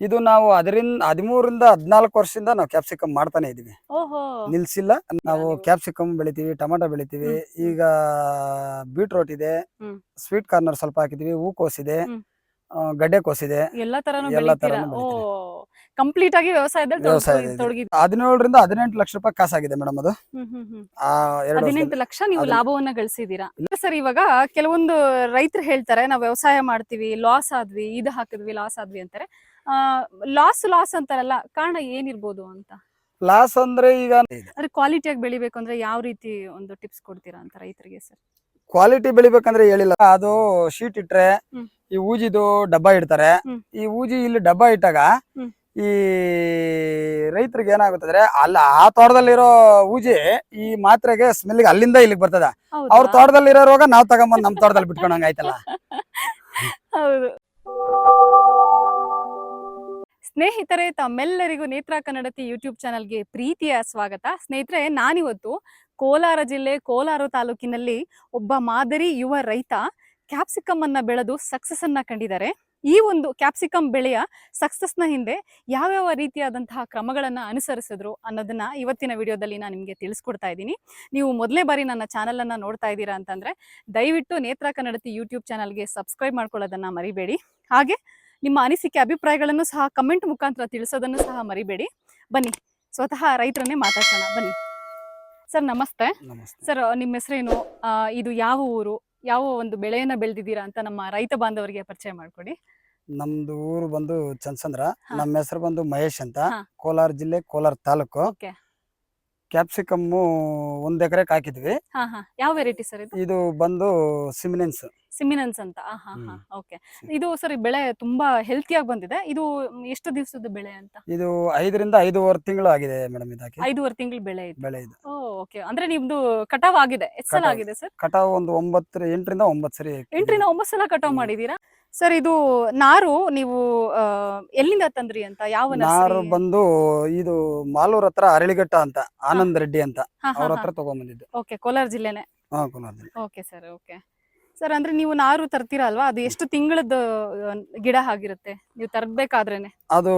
ಇದು ನಾವು ಅದರಿಂದ ಹದಿಮೂರಿಂದ ಹದಿನಾಲ್ಕು ವರ್ಷದಿಂದ ನಾವು ಕ್ಯಾಪ್ಸಿಕಮ್ ಮಾಡ್ತಾನೆ ಇದೀವಿ ಓಹೋ. ನಿಲ್ಸಿಲ್ಲ. ನಾವು ಕ್ಯಾಪ್ಸಿಕಮ್ ಬೆಳಿತೀವಿ ಟೊಮೆಟೊ ಬೆಳಿತೀವಿ. ಈಗ ಬೀಟ್ರೋಟ್ ಇದೆ ಹ್ಮ್. ಸ್ವೀಟ್ ಕಾರ್ನರ್ ಸ್ವಲ್ಪ ಹಾಕಿದೀವಿ ಹೂಕೋಸ್ ಇದೆ ಹ್ಮ್. ಆ, ಗಡ್ಡೆಕೋಸ್ ಇದೆ. ಎಲ್ಲಾ ತರನು ಎಲ್ಲಾ ಬೆಳಿತೀರಾ? ತರನು ಓ ಕಂಪ್ಲೀಟ್ ಆಗಿ ವ್ಯವಸಾಯದಲ್ಲಿ ವ್ಯವಸಾಯ ಹದಿನೇಳರಿಂದ ಹದಿನೆಂಟು ಲಕ್ಷ ರೂಪಾಯಿ ಕಾಸಾಗಿದೆ ಮೇಡಮ್ ಅದು. ಹ್ಮ್ ಹ್ಮ್ ಹ್ಮ್. ಆ ಎರಡು ವರ್ಷದಲ್ಲಿ. ಹದಿನೆಂಟು ಲಕ್ಷ ನೀವು ಅದನ್ನ- ಲಾಭವನ್ನ ಗಳಿಸಿದೀರಾ ಸರ್ ಇವಾಗ ಕೆಲವೊಂದು ರೈತರು ಹೇಳ್ತಾರೆ ನಾವು ವ್ಯವಸಾಯ ಮಾಡ್ತೀವಿ ಲಾಸ್ ಆದ್ವಿ ಇದು ಹಾಕಿದ್ವಿ ಲಾಸ್ ಆದ್ವಿ ಅಂತಾರೆ. ಲಾಸ್ ಲಾಸ್ ಅಂತಾರಲ್ಲ ಕಾರಣ ಏನಿರ್ಬೋದು ಅಂತ? ಲಾಸ್ ಅಂದ್ರೆ ಈಗ ಅಂದ್ರೆ ಕ್ವಾಲಿಟಿಯಾಗಿ ಬೆಳಿಬೇಕು ಅಂದ್ರೆ ಯಾವ ರೀತಿ ಒಂದು ಟಿಪ್ಸ್ ಕೊಡ್ತೀರಾ ಅಂತ ರೈತರಿಗೆ ಸರ್ ಕ್ವಾಲಿಟಿ ಬೆಳಿಬೇಕಂದ್ರೆ ಹೇಳಿಲ್ಲ. ಅದು ಶೀಟ್ ಇಟ್ರೆ ಈ ಊಜಿದು ಡಬ್ಬ ಇಡ್ತಾರೆ. ಈ ಊಜಿ ಇಲ್ಲಿ ಡಬ್ಬ ಇಟ್ಟಾಗ ಈ ರೈತರಿಗೆ ಏನಾಗುತ್ತಂದ್ರೆ ಅಲ್ಲ ಆ ತೋಟದಲ್ಲಿರೋ ಊಜಿ ಈ ಮಾತ್ರೆಗೆ ಸ್ಮೆಲ್ಗೆ ಅಲ್ಲಿಂದ ಇಲ್ಲಿಗೆ ಬರ್ತದ. ಅವ್ರ ತೋಟದಲ್ಲಿ ತೋಟದಲ್ಲಿರೋ ರೋಗ ನಾವ್ ತಗೊಂಬಂದ್ ನಮ್ ತೋಟದಲ್ಲಿ ಬಿಟ್ಕೊಂಡಂಗ ಆಯ್ತಲ್ಲ ಹೌದು. ಸ್ನೇಹಿತರೆ, ತಮ್ಮೆಲ್ಲರಿಗೂ ನೇತ್ರ ಕನ್ನಡತಿ ಯೂಟ್ಯೂಬ್ ಚಾನಲ್ಗೆ ಪ್ರೀತಿಯ ಸ್ವಾಗತ. ಸ್ನೇಹಿತರೆ, ನಾನಿವತ್ತು ಕೋಲಾರ ಜಿಲ್ಲೆ, ಕೋಲಾರ ತಾಲೂಕಿನಲ್ಲಿ ಒಬ್ಬ ಮಾದರಿ ಯುವ ರೈತ ಕ್ಯಾಪ್ಸಿಕಮ್ ಅನ್ನ ಬೆಳೆದು ಸಕ್ಸಸ್ ಅನ್ನ ಕಂಡಿದ್ದಾರೆ. ಈ ಒಂದು ಕ್ಯಾಪ್ಸಿಕಮ್ ಬೆಳೆಯ ಸಕ್ಸಸ್ನ ಹಿಂದೆ ಯಾವ್ಯಾವ ರೀತಿಯಾದಂತಹ ಕ್ರಮಗಳನ್ನ ಅನುಸರಿಸಿದ್ರು ಅನ್ನೋದನ್ನ ಇವತ್ತಿನ ವಿಡಿಯೋದಲ್ಲಿ ನಾನು ನಿಮಗೆ ತಿಳಿಸ್ಕೊಡ್ತಾ ಇದ್ದೀನಿ. ನೀವು ಮೊದಲೇ ಬಾರಿ ನನ್ನ ಚಾನಲ್ ಅನ್ನ ನೋಡ್ತಾ ಇದ್ದೀರಾ ಅಂತಂದ್ರೆ, ದಯವಿಟ್ಟು ನೇತ್ರ ಕನ್ನಡತಿ ಯೂಟ್ಯೂಬ್ ಚಾನಲ್ಗೆ ಸಬ್ಸ್ಕ್ರೈಬ್ ಮಾಡ್ಕೊಳ್ಳೋದನ್ನ ಮರಿಬೇಡಿ. ಹಾಗೆ ನಿಮ್ಮ ಅನಿಸಿಕೆ ಅಭಿಪ್ರಾಯಗಳನ್ನು ಸಹ ಕಮೆಂಟ್ ಮುಖಾಂತರ ತಿಳಿಸೋದನ್ನು ಸಹ ಮರಿಬೇಡಿ. ಬನ್ನಿ ಸ್ವತಃ ರೈತರನ್ನೇ ಮಾತಾಡ್ಸೋಣ. ಬನ್ನಿ. ಸರ್ ನಮಸ್ತೆ. ಸರ್ ನಿಮ್ಮ ಹೆಸರೇನು? ಇದು ಯಾವ ಊರು? ಯಾವ ಒಂದು ಬೆಳೆಯನ್ನ ಬೆಳೆದಿದ್ದೀರಾ ಅಂತ ನಮ್ಮ ರೈತ ಬಾಂಧವರಿಗೆ ಪರಿಚಯ ಮಾಡ್ಕೊಡಿ. ನಮ್ದು ಊರು ಬಂದು ಚಂದ್ರ ನಮ್ಮ ಹೆಸರು ಬಂದು ಮಹೇಶ್ ಅಂತ. ಕೋಲಾರ ಜಿಲ್ಲೆ ಕೋಲಾರ ತಾಲೂಕು. ಓಕೆ ಕ್ಯಾಪ್ಸಿಕಮ್ಮು ಒಂದ್ ಎಕರೆಗೆ ಹಾಕಿದ್ವಿ. ಹಾ ಹಾ. ಯಾವ ವೆರೈಟಿ ಸರ್ ಇದು? ಇದು ಬಂದು ಸಿಮಿನೆನ್ಸ್. ಸಿಮಿನೆನ್ಸ್ ಅಂತ. ಆ, ಹಾ ಹಾ. ಹ್ಮ್. ಓಕೆ. ಇದು ಸರ್ ಈ ಬೆಳೆ ತುಂಬಾ ಹೆಲ್ತಿಯಾಗಿ ಬಂದಿದೆ. ಇದು ಎಷ್ಟು ದಿವಸದ ಬೆಳೆ ಅಂತ? ಇದು ಐದರಿಂದ ಐದೂವರೆ ತಿಂಗಳು ಆಗಿದೆ ಮೇಡಮ್ ಇದಕ್ಕೆ ಐದೂವರೆ ತಿಂಗಳು ಬೆಳೆ ಇದೆ. ಬೆಳೆ ಇದು. ಓಕೆ. ಅಂದ್ರೆ ನಿಮ್ದು ಕಟಾವ್ ಆಗಿದೆ. ಎಷ್ಟು ಸಲ. ಆಗಿದೆ ಸರ್? ಕಟಾವು ಒಂದು ಒಂಬತ್ತು ಎಂಟರಿಂದ ಒಂಬತ್ತು ಸರಿ ಎಂಟರಿಂದ ಒಂಬತ್ತು ಸಲ ಕಟಾವ್. ಮಾಡಿದೀರಾ ಸರ್ ಇದು ನಾರು ನೀವು ಆ, ಎಲ್ಲಿಂದ ತಂದ್ರಿ ಅಂತ? ಯಾವ ನಾರು ಬಂದು ಇದು ಮಾಲೂರ್ ಹತ್ರ ಅರಳಿಘಟ್ಟ ಅಂತ ಆನಂದ್ ರೆಡ್ಡಿ ಅಂತ. ಅವ್ರ ಹತ್ರ ತಗೊಂಬಂದಿದ್ದು. ಓಕೆ ಕೋಲಾರ ಜಿಲ್ಲೆನೆ? ಹಾ ಓಕೆ ಸರ್ ಓಕೆ. ಸರ್ ಅಂದ್ರೆ ನೀವು ನಾರು ತರ್ತೀರಾ ಅಲ್ವಾ ಅದು ಎಷ್ಟು ತಿಂಗಳದ್ದು ಗಿಡ ಆಗಿರುತ್ತೆ? ನೀವು ತರಬೇಕಾದ್ರೇನೆ ಅದು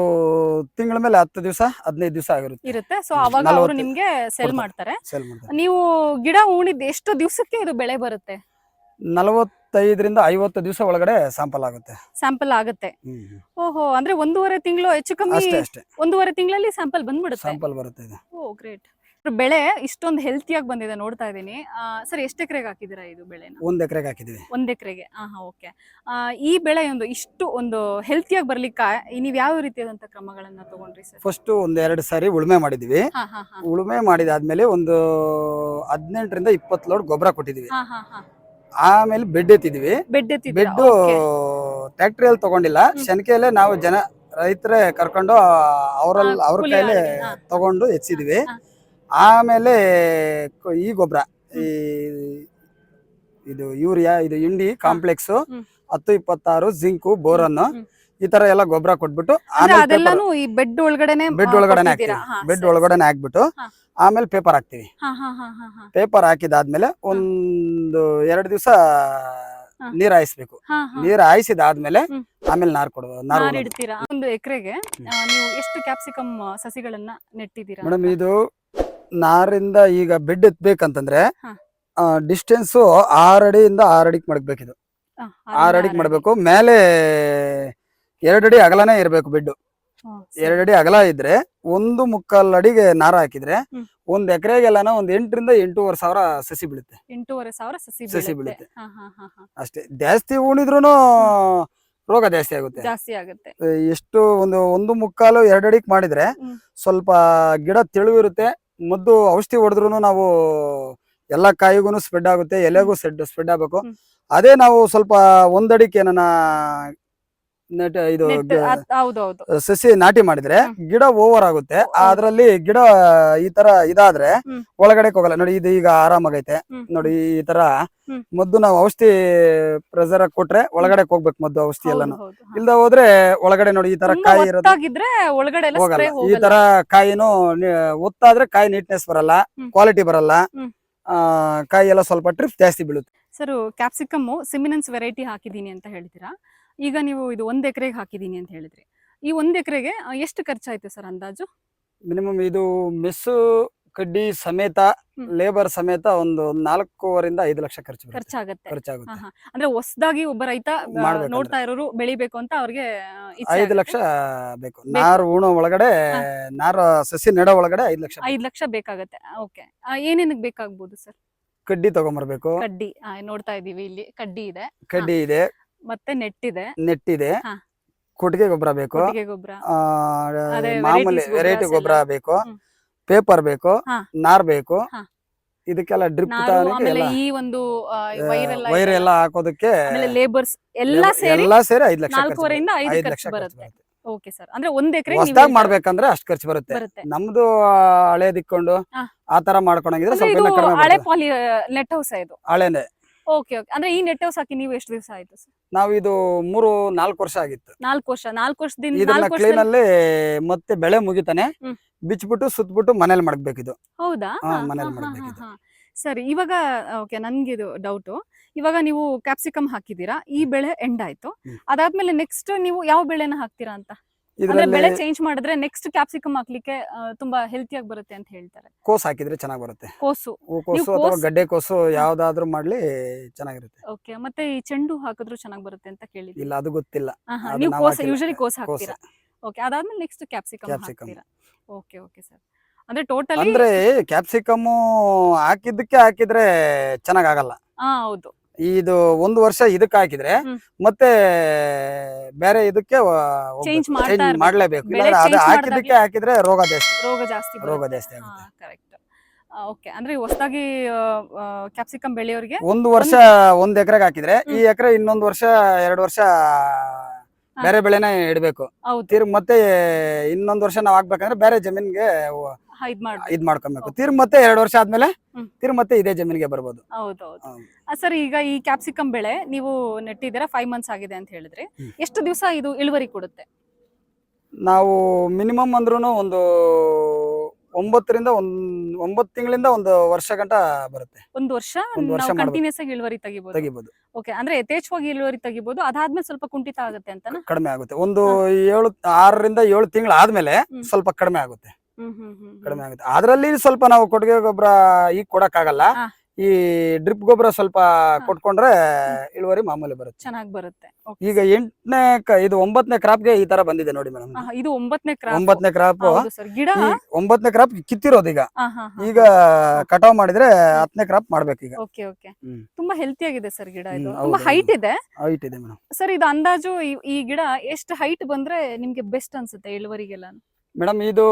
ತಿಂಗಳ ಮೇಲೆ ಹತ್ತು ದಿವಸ ಹದಿನೈದು ದಿವಸ ಆಗಿರುತ್ತೆ. ಇರುತ್ತೆ. So hmm. ಅವಾಗ ಅವರು ನಲವತ್ತು ನಿಮ್ಗೆ ಸೆಲ್ ಕೊಡ್ತಾರೆ. ಮಾಡ್ತಾರೆ. ಸೇಲ್ ಮಾಡ್ತಾರೆ. ನೀವು ಗಿಡ ಉಣಿದ್ ಎಷ್ಟು ದಿವಸಕ್ಕೆ ಇದು ಬೆಳೆ ಬರುತ್ತೆ? ನಲವತ್ತೈದರಿಂದ ಐವತ್ತು ದಿವಸ ಒಳಗಡೆ ಸ್ಯಾಂಪಲ್ ಆಗುತ್ತೆ. ಸ್ಯಾಂಪಲ್ ಆಗುತ್ತೆ. ಓಹೋ ಅಂದ್ರೆ ಒಂದೂವರೆ ತಿಂಗಳು ಹೆಚ್ಚು ಕಮ್ಮಿ ಅಷ್ಟೇ ಅಷ್ಟೇ. ಒಂದೂವರೆ ತಿಂಗಳಲ್ಲಿ ಸ್ಯಾಂಪಲ್ ಬಂದ್ಬಿಡುತ್ತೆ? ಸ್ಯಾಂಪಲ್ ಬರುತ್ತೆ ಇದು. ಓ ಗ್ರೇಟ್ ಬೆಳೆ ಇಷ್ಟೊಂದು ಹೆಲ್ತಿಯಾಗಿ ಬಂದಿದೆ ನೋಡ್ತಾ ಇದ್ದೀನಿ. ಸರ್ ಎಷ್ಟು ಎಕರೆಗೆ ಹಾಕಿದಿರಾ ಇದು ಬೆಳೆ ಒಂದ್ ಎಕರೆಗೆ ಹಾಕಿದೀವಿ ಒಂದ್ ಎಕರೆಗೆ. ಹಾ ಹಾ ಓಕೆ ಈ ಬೆಳೆ ಒಂದು ಇಷ್ಟು ಒಂದು ಹೆಲ್ತಿಯಾಗಿ ಬರ್ಲಿಕ್ಕೆ? ನೀವ್ ಯಾವ ರೀತಿಯಾದಂತ ಕ್ರಮಗಳನ್ನ ತಗೊಂಡ್ರಿ ಸರ್? ಫಸ್ಟ್ ಒಂದ್ ಎರಡು ಸಾರಿ ಉಳುಮೆ ಮಾಡಿದ್ವಿ. ಹಾ ಹಾ ಹಾ. ಉಳುಮೆ ಮಾಡಿದಾದ್ಮೇಲೆ ಒಂದು ಹದಿನೆಂಟರಿಂದ ಇಪ್ಪತ್ತು ಲೋಡ್ ಗೊಬ್ಬರ ಕೊಟ್ಟಿದೀವಿ. ಹಾ ಹಾ ಹಾ. ಆಮೇಲೆ ಬೆಡ್ ಎತ್ತಿದ್ವಿ. ಬೆಡ್ ಎತ್ತಿದ್ದೀರಾ ಬೆಡ್ ತಗೊಂಡಿಲ್ಲ. ಶನಕೆಯಲ್ಲೇ ನಾವು ಜನ ರೈತರೇ ಕರ್ಕೊಂಡು ಅವ್ರಲ್ಲಿ ಅವ್ರ ಕೂಲಿ ತಗೊಂಡು ಹೆಚ್ಚಿದ್ವಿ ಹಾ. ಆಮೇಲೆ ಕ- ಈ ಗೊಬ್ಬರ ಈ ಇದು ಯೂರಿಯಾ ಇದು ಇಂಡಿ ಕಾಂಪ್ಲೆಕ್ಸ್ ಹ್ಮ್. ಹತ್ತು ಇಪ್ಪತ್ತಾರು ಜಿಂಕು ಬೋರನ್ ಹ್ಮ್. ಈ ತರ ಎಲ್ಲ ಗೊಬ್ಬರ ಕೊಟ್ಬಿಟ್ಟು ಅಂದ್ರೆ ಆಮೇಲೆ ಅದೆಲ್ಲಾನು ಈ ಬೆಡ್ ಒಳಗಡೆ ಬೆಡ್ ಒಳಗಡೆನೆ? ಹಾಕ್ತೀವಿ. ಬೆಡ್ ಒಳಗಡೆನೆ ಹಾಕ್ಬಿಟ್ಟು ಹಾ. ಆಮೇಲೆ ಪೇಪರ್ ಹಾಕ್ತೀವಿ ಪೇಪರ್ ಹಾಕಿದಾದ್ಮೇಲೆ ಒಂದು ಎರಡು ದಿವಸ. ನೀರ್ ಹಾಯಿಸ್ಬೇಕು. ನೀರ್ ಹಾಯಿಸಿದಾದ್ಮೇಲೆ. ಆಮೇಲೆ ನಾರ್ ಕೊಡುವ ನಾರ್ ಒಂದು ಎಕರೆಗೆ ನೀವು ಎಷ್ಟು ಕ್ಯಾಪ್ಸಿಕಮ್ ಸಸಿಗಳನ್ನ ನೆಟ್ಟಿದ್ದೀರಾ ಮೇಡಮ್ ಇದು ನಾರಿಂದ ಈಗ ಬೆಡ್ ಎತ್ಬೇಕಂತಂದ್ರೆ. ಡಿಸ್ಟೆನ್ಸ್ ಆರಡಿಯಿಂದ ಆರಡಿಗೆ ಮಡಗ್ಬೇಕಿದು ಹಾ, ಆರ್ ಆರರಿಂದ ಅಡಿಗೆ ಆರು ಮಾಡಬೇಕು ಮೇಲೆ ಎರಡಡಿ ಅಡಿ ಅಗಲನೇ ಇರಬೇಕು ಬೆಡ್ ಎರಡಡಿ ಅಡಿ ಅಗಲ ಇದ್ರೆ ಒಂದು ಮುಕ್ಕಾಲ್ ಅಡಿಗೆ ನಾರ ಹಾಕಿದ್ರೆ. ಒಂದ್ ಎಕರೆಗೆಲ್ಲನ ಒಂದ್ ಎಂಟರಿಂದ ಎಂಟೂವರೆ ಸಾವಿರ ಸಸಿ ಬೀಳುತ್ತೆ. ಎಂಟೂವರೆ ಸಾವಿರ ಸಸಿ ಸಸಿ ಬೀಳುತ್ತೆ. ಬೀಳುತ್ತೆ. ಹಾ ಹಾ ಹಾ ಹಾ. ಅಷ್ಟೇ. ಜಾಸ್ತಿ ಉಣಿದ್ರು ರೋಗ ಜಾಸ್ತಿ ಆಗುತ್ತೆ. ಜಾಸ್ತಿ ಆಗುತ್ತೆ. ಎಷ್ಟು ಒಂದು ಒಂದು ಮುಕ್ಕಾಲು ಎರಡು ಅಡಿಗೆ ಮಾಡಿದ್ರೆ ಹ್ಮ್. ಸ್ವಲ್ಪ ಗಿಡ ತೆಳುವಿರುತ್ತೆ ಮದ್ದು ಔಷಧಿ ಹೊಡೆದ್ರು ನಾವು ಎಲ್ಲ ಕಾಯಿಗೂ ಸ್ಪ್ರೆಡ್ ಆಗುತ್ತೆ ಎಲೆಗೂ ಸ್ಪ್ರೆಡ್ ಸ್ಪ್ರೆಡ್ ಆಗ್ಬೇಕು. ಹ್ಮ್. ಅದೇ ನಾವು ಸ್ವಲ್ಪ ಒಂದಡಿಕೆ ಏನನ ನೆಟ್ ಇದು ಸಸಿ ನಾಟಿ ಮಾಡಿದ್ರೆ ಗಿಡ ಓವರ್ ಆಗುತ್ತೆ. ಅದ್ರಲ್ಲಿ ಗಿಡ ಈ ತರ ಇದಾದ್ರೆ. ಒಳಗಡೆ ಹೋಗಲ್ಲ ನೋಡಿ ಇದು ಈಗ ಆರಾಮಾಗೈತೆ. ನೋಡಿ ಈ ತರ ಮದ್ದು ನಾವು ಔಷಧಿ ಪ್ರೆಸರ್ ಕೊಟ್ರೆ ಒಳಗಡೆ ಹೋಗ್ಬೇಕು ಮದ್ದು ಔಷಧಿ ಎಲ್ಲಾನು. ಇಲ್ದ ಹೋದ್ರೆ ಒಳಗಡೆ ನೋಡಿ ಈ ತರ ಕಾಯಿ ಒಳಗಡೆ ಹೋಗಲ್ಲ. ಈ ತರ ಕಾಯಿನು ಒತ್ತಾದ್ರೆ ಕಾಯಿ ನೀಟ್ನೆಸ್ ಬರಲ್ಲ ಕ್ವಾಲಿಟಿ ಬರಲ್ಲ. ಕಾಯಿ ಎಲ್ಲ ಸ್ವಲ್ಪ ಟ್ರಿಪ್ ಜಾಸ್ತಿ ಬೀಳುತ್ತೆ. ಸರ್ ಕ್ಯಾಪ್ಸಿಕಮ್ ಸಿಮಿನನ್ಸ್ ವೆರೈಟಿ ಹಾಕಿದೀನಿ ಅಂತ ಹೇಳ್ತೀರಾ ಈಗ ನೀವು ಇದು ಒಂದ್ ಎಕರೆಗೆ ಹಾಕಿದೀನಿ ಅಂತ ಹೇಳಿದ್ರಿ. ಈ ಒಂದ್ ಎಕರೆಗೆ ಎಷ್ಟು ಖರ್ಚಾಯ್ತು ಸರ್ ಅಂದಾಜು? ಮಿನಿಮಮ್ ಇದು ಮೆಸ್ಸು ಕಡ್ಡಿ ಸಮೇತ. ಲೇಬರ್ ಸಮೇತ ಒಂದು ನಾಲ್ಕೂವರಿಂದ ಐದು ಲಕ್ಷ ಖರ್ಚು ಖರ್ಚಾಗುತ್ತೆ. ಖರ್ಚಾಗತ್ತೆ. ಅಂದ್ರೆ ಹೊಸದಾಗಿ ಒಬ್ಬ ರೈತ ನೋಡ್ತಾ ಇರೋರು ಬೆಳಿಬೇಕು ಅಂತ ಅವ್ರಿಗೆ ಐದು ಲಕ್ಷ ಬೇಕು. ನಾರು ಉಣೋ ಒಳಗಡೆ ನಾರ ಸಸಿ ನೆಡೋ ಒಳಗಡೆ ಐದು ಲಕ್ಷ ಐದು ಲಕ್ಷ ಬೇಕಾಗತ್ತೆ. ಓಕೆ. ಏನೇನಕ್ಕೆ ಬೇಕಾಗ್ಬೋದು ಸರ್? ಕಡ್ಡಿ ತಗೊಂಬರ್ಬೇಕು. ಕಡ್ಡಿ. ಆ, ನೋಡ್ತಾ ಇದೀವಿ ಇಲ್ಲಿ. ಕಡ್ಡಿ ಇದೆ. ಕಡ್ಡಿ ಇದೆ. ಮತ್ತೆ ನೆಟ್ಟಿದೆ. ನೆಟ್ಟಿದೆ. ನೆಟ್ ಇದೆ ಹಾ. ಕೊಟ್ಟಿಗೆ ಗೊಬ್ಬರ ಬೇಕು. ಕೊಟ್ಟಿಗೆ ಗೊಬ್ಬರ. ಆ, ಅದೇ ಮಾಮೂಲಿ varieties ಗೊಬ್ರ ವೆರೈಟಿ ಎಲ್ಲ. ಗೊಬ್ಬರ ಬೇಕು. ಹ್ಮ್. ಪೇಪರ್ ಬೇಕು. ಹಾ. ನಾರ್ ಬೇಕು. ಹಾ. ಇದಕ್ಕೆಲ್ಲ ಡ್ರಿಪ್ ನಾರು ಆಮೇಲೆ ಈ ಒಂದು ವೈರ್ ಎಲ್ಲ ವೈರ್ ಎಲ್ಲ ಹಾಕೋದಕ್ಕೆ ಆಮೇಲೆ ಲೇಬರ್ಸ್ ಎಲ್ಲಾ ಸೇರಿ ಎಲ್ಲಾ ಸೇರಿ ಐದ್ ಲಕ್ಷ ಖರ್ಚು ನಾಲ್ಕೂವರೆಯಿಂದ ಬರುತ್ತೆ. ಐದು ಐದ್ ಲಕ್ಷ ಖರ್ಚು ಬರುತ್ತೆ. ಬರುತ್ತೆ. ಓಕೆ ಸರ್ ಅಂದ್ರೆ ಒಂದ್ ಎಕರೆ ಹೊಸದಾಗಿ ಮಾಡ್ಬೇಕಂದ್ರೆ ಅಷ್ಟ್ ಖರ್ಚು ಬರುತ್ತೆ. ಬರುತ್ತೆ. ನಮ್ದು ಆ, ಹಳೇದಿಕ್ಕೊಂಡು ಹಾ. ಆ ತರ ಮಾಡ್ಕೊಂಡಂಗಿದ್ರೆ ಅಂದ್ರೆ ಸ್ವಲ್ಪ ಇದು ಇನ್ನೂ ಕಡಿಮೆ ಹಳೆ. ಪಾಲಿ ನೆಟ್ ಹೌಸ್ ಇದು? ಹಳೇನೆ. ಓಕೆ ಓಕೆ ಅಂದ್ರೆ ಈ ನೆಟ್ ಹೌಸ್ ಹಾಕಿ ನೀವು ಎಷ್ಟು ದಿವಸ ಆಯ್ತು ಸರ್ ನಾವು ಇದು ಮೂರು ನಾಲ್ಕು ವರ್ಷ ಆಗಿತ್ತು. ನಾಲ್ಕು ವರ್ಷ ನಾಲ್ಕು ವರ್ಷದಿಂದ ಇದನ್ನ ನಾಲ್ಕು ಕ್ಲೀನ್ ವರ್ಷದಲ್ಲಿ ಅಲ್ಲಿ ಮತ್ತೆ ಬೆಳೆ ಮುಗಿತಾನೆ. ಹ್ಮ್. ಬಿಚ್ಬಿಟ್ಟು ಸುತ್ಬಿಟ್ಟು ಮನೇಲಿ ಮಡಗ್ಬೇಕಿದು ಹೌದಾ? ಹಾ, ಹಾ, ಮನೇಲಿ ಹಾ, ಹಾ. ಸರಿ ಇವಾಗ ಓಕೆ ನನ್ಗೆ ಇದು ಡೌಟು ಇವಾಗ ನೀವು ಕ್ಯಾಪ್ಸಿಕಮ್ ಹಾಕಿದೀರಾ ಈ ಬೆಳೆ ಎಂಡ್ ಆಯ್ತು. ಹ್ಮ್. ಅದಾದ್ಮೇಲೆ ನೆಕ್ಸ್ಟ್ ನೀವು ಯಾವ ಬೆಳೆನ ಹಾಕ್ತೀರಾ ಅಂತ? ಅಂದ್ರೆ ಬೆಳೆ ಚೇಂಜ್ ಮಾಡಿದ್ರೆ ನೆಕ್ಸ್ಟ್ ಕ್ಯಾಪ್ಸಿಕಮ್ ಹಾಕ್ಲಿಕ್ಕೆ ಆ, ತುಂಬಾ ಹೆಲ್ತಿಯಾಗಿ ಬರುತ್ತೆ ಅಂತ ಹೇಳ್ತಾರೆ. ಕೋಸ್ ಹಾಕಿದ್ರೆ ಚೆನ್ನಾಗಿ ಬರುತ್ತೆ. ಕೋಸು. ಕೋಸು ಅಥವಾ ಕೋಸ್- ಗಡ್ಡೆ ಕೋಸು ಯಾವ್ದಾದ್ರು ಮಾಡ್ಲಿ ಚೆನ್ನಾಗಿರುತ್ತೆ. ಓಕೆ ಮತ್ತೆ ಈ ಚೆಂಡು ಹಾಕಿದ್ರು ಚೆನ್ನಾಗಿ ಬರುತ್ತೆ ಅಂತ ಕೇಳಿದ್ವಿ ಇಲ್ಲ ಅದು ಗೊತ್ತಿಲ್ಲ. ಆಹಾ, ಅದು ನೀವು ಕೋಸು ಕೋಸ್ ಹಾಕಿಲ್ಲ. ಯೂಶಲಿ ಕೋಸ್ ಕೋಸು. ಹಾಕ್ತೀರಾ? ಓಕೆ ಅದಾದ್ಮೇಲೆ ನೆಕ್ಸ್ಟ್ ಕ್ಯಾಪ್ಸಿಕಮ್ Capsicum. ಹಾಕ್ತೀರಾ? ಓಕೆ ಓಕೆ ಸರ್ ಅಂದ್ರೆ ಟೋಟಲಿ ಅಂದ್ರೆ ಕ್ಯಾಪ್ಸಿಕಮ್ ಹಾಕಿದ್ದಕ್ಕೆ ಹಾಕಿದ್ರೆ ಚೆನ್ನಾಗ್ ಆಗಲ್ಲ. ಹಾ ಹೌದು. ಇದು ಒಂದು ವರ್ಷ ಇದಕ್ಕೆ ಹಾಕಿದ್ರೆ ಮತ್ತೆ ಬೇರೆ ಇದಕ್ಕೆ ಚೇಂಜ್ ಮಾಡ್ಲೇಬೇಕು. ಇಲ್ಲಾಂದ್ರೆ ಅದು ಹಾಕಿದಕ್ಕೆ ಹಾಕಿದ್ರೆ ರೋಗ ಜಾಸ್ತಿ ರೋಗ ಜಾಸ್ತಿ ರೋಗ. ಜಾಸ್ತಿ ಆಗುತ್ತೆ. ಕರೆಕ್ಟ್ ಓಕೆ ಅಂದ್ರೆ ಹೊಸದಾಗಿ ಕ್ಯಾಪ್ಸಿಕಂ ಬೆಳೆಯೋರಿಗೆ ಒಂದು ವರ್ಷ ಒಂದ್ ಎಕರೆಗೆ ಹಾಕಿದ್ರೆ ಈ ಎಕರೆ ಇನ್ನೊಂದು ವರ್ಷ ಎರಡು ವರ್ಷ ಬೇರೆ ಬೆಳೆನ ಇಡಬೇಕು. ತಿರ್ಗ್ ಮತ್ತೆ ಇನ್ನೊಂದ್ ವರ್ಷ ನಾವ್ ಹಾಕ್ಬೇಕಂದ್ರೆ ಬೇರೆ ಜಮೀನ್ಗೆ ಇದ್ ಮಾಡ್ಕೊಬೇಕು. ತಿರ್ಗ ಮತ್ತೆ ಎರಡು ವರ್ಷ ಆದ್ಮೇಲೆ ಹ್ಮ್. ಮತ್ತೆ ಇದೇ ಜಮೀನ್ಗೆ ಬರ್ಬೋದು. ಸರ್ ಈಗ ಈ ಕ್ಯಾಪ್ಸಿಕಮ್ ಬೆಳೆ ನೀವು ನೆಟ್ಟಿದ್ದೀರಾ? ಫೈವ್ ಮಂತ್ಸ್ ಆಗಿದೆ ಅಂತ ಹೇಳಿದ್ರಿ. ಎಷ್ಟು ದಿವಸ ಇದು ಇಳುವರಿ ಕೊಡುತ್ತೆ? ನಾವು ಮಿನಿಮಮ್ ಅಂದ್ರೂ ಒಂದು ಒಂಬತ್ತರಿಂದ ಒಂದ್ ಒಂಬತ್ತು ತಿಂಗಳಿಂದ ಒಂದು ವರ್ಷ ಗಂಟ ಬರುತ್ತೆ. ಒಂದು ವರ್ಷ ಒಂದು ವರ್ಷ ನಾವು. ಕಂಟಿನ್ಯೂಸ್ ಆಗಿ ಇಳುವರಿ ತೆಗಿಬಹುದು ಓಕೆ ಅಂದ್ರೆ ಯಥೇಚ್ಛವಾಗಿ ಇಳುವರಿ ತೆಗಿಬಹುದು ಅದಾದ್ಮೇಲೆ ಸ್ವಲ್ಪ ಕುಂಠಿತ ಆಗುತ್ತೆ ಅಂತ ಕಡಿಮೆ ಆಗುತ್ತೆ. ಒಂದು ಏಳು ಆರರಿಂದ ಏಳು ತಿಂಗಳು ಆದ್ಮೇಲೆ ಹ್ಮ್. ಸ್ವಲ್ಪ ಕಡಿಮೆ ಆಗುತ್ತೆ. ಹ್ಮ್ ಹ್ಮ್ ಹ್ಮ್ ಹ್ಮ್. ಕಡಿಮೆ ಆಗುತ್ತೆ. ಅದರಲ್ಲಿ ಸ್ವಲ್ಪ ನಾವು ಕೊಡುಗೆ ಗೊಬ್ಬರ ಈಗ ಕೊಡಕ್ಕಾಗಲ್ಲ. ಹಾ. ಈ ಡ್ರಿಪ್ ಗೊಬ್ಬರ ಸ್ವಲ್ಪ ಕೊಟ್ಕೊಂಡ್ರೆ ಇಳುವರಿ ಮಾಮೂಲಿ ಬರುತ್ತೆ. ಚೆನ್ನಾಗಿ ಬರುತ್ತೆ. ಈಗ ಎಂಟನೇ ಇದು ಒಂಬತ್ತನೇ ಕ್ರಾಪ್ಗೆ ಈ ತರ ಬಂದಿದೆ ನೋಡಿ ಮೇಡಮ್ ಇದು ಒಂಬತ್ತನೇ ಕ್ರಾಪ್? ಒಂಬತ್ತನೇ ಕ್ರಾಪ್. ಸರ್. ಗಿಡ? ಒಂಬತ್ತನೇ ಕ್ರಾಪ್ ಕಿತ್ತಿರೋದು ಈಗ. ಈಗ ಕಟಾವ್ ಮಾಡಿದ್ರೆ ಹತ್ತನೇ ಕ್ರಾಪ್ ಮಾಡ್ಬೇಕೀಗ ಓಕೆ ಓಕೆ ತುಂಬಾ ಹೆಲ್ತಿ ಆಗಿದೆ ಸರ್ ಗಿಡ ಇದು. ತುಂಬಾ ಹೈಟ್ ಇದೆ. ಹೈಟ್ ಇದೆ ಮೇಡಮ್ ಸರ್ ಇದು ಅಂದಾಜು ಈ ಗಿಡ ಎಷ್ಟು ಹೈಟ್ ಬಂದ್ರೆ ನಿಮ್ಗೆ ಬೆಸ್ಟ್ ಅನ್ಸುತ್ತೆ ಇಳುವರಿಗೆಲ್ಲ ಮೇಡಮ್ ಇದು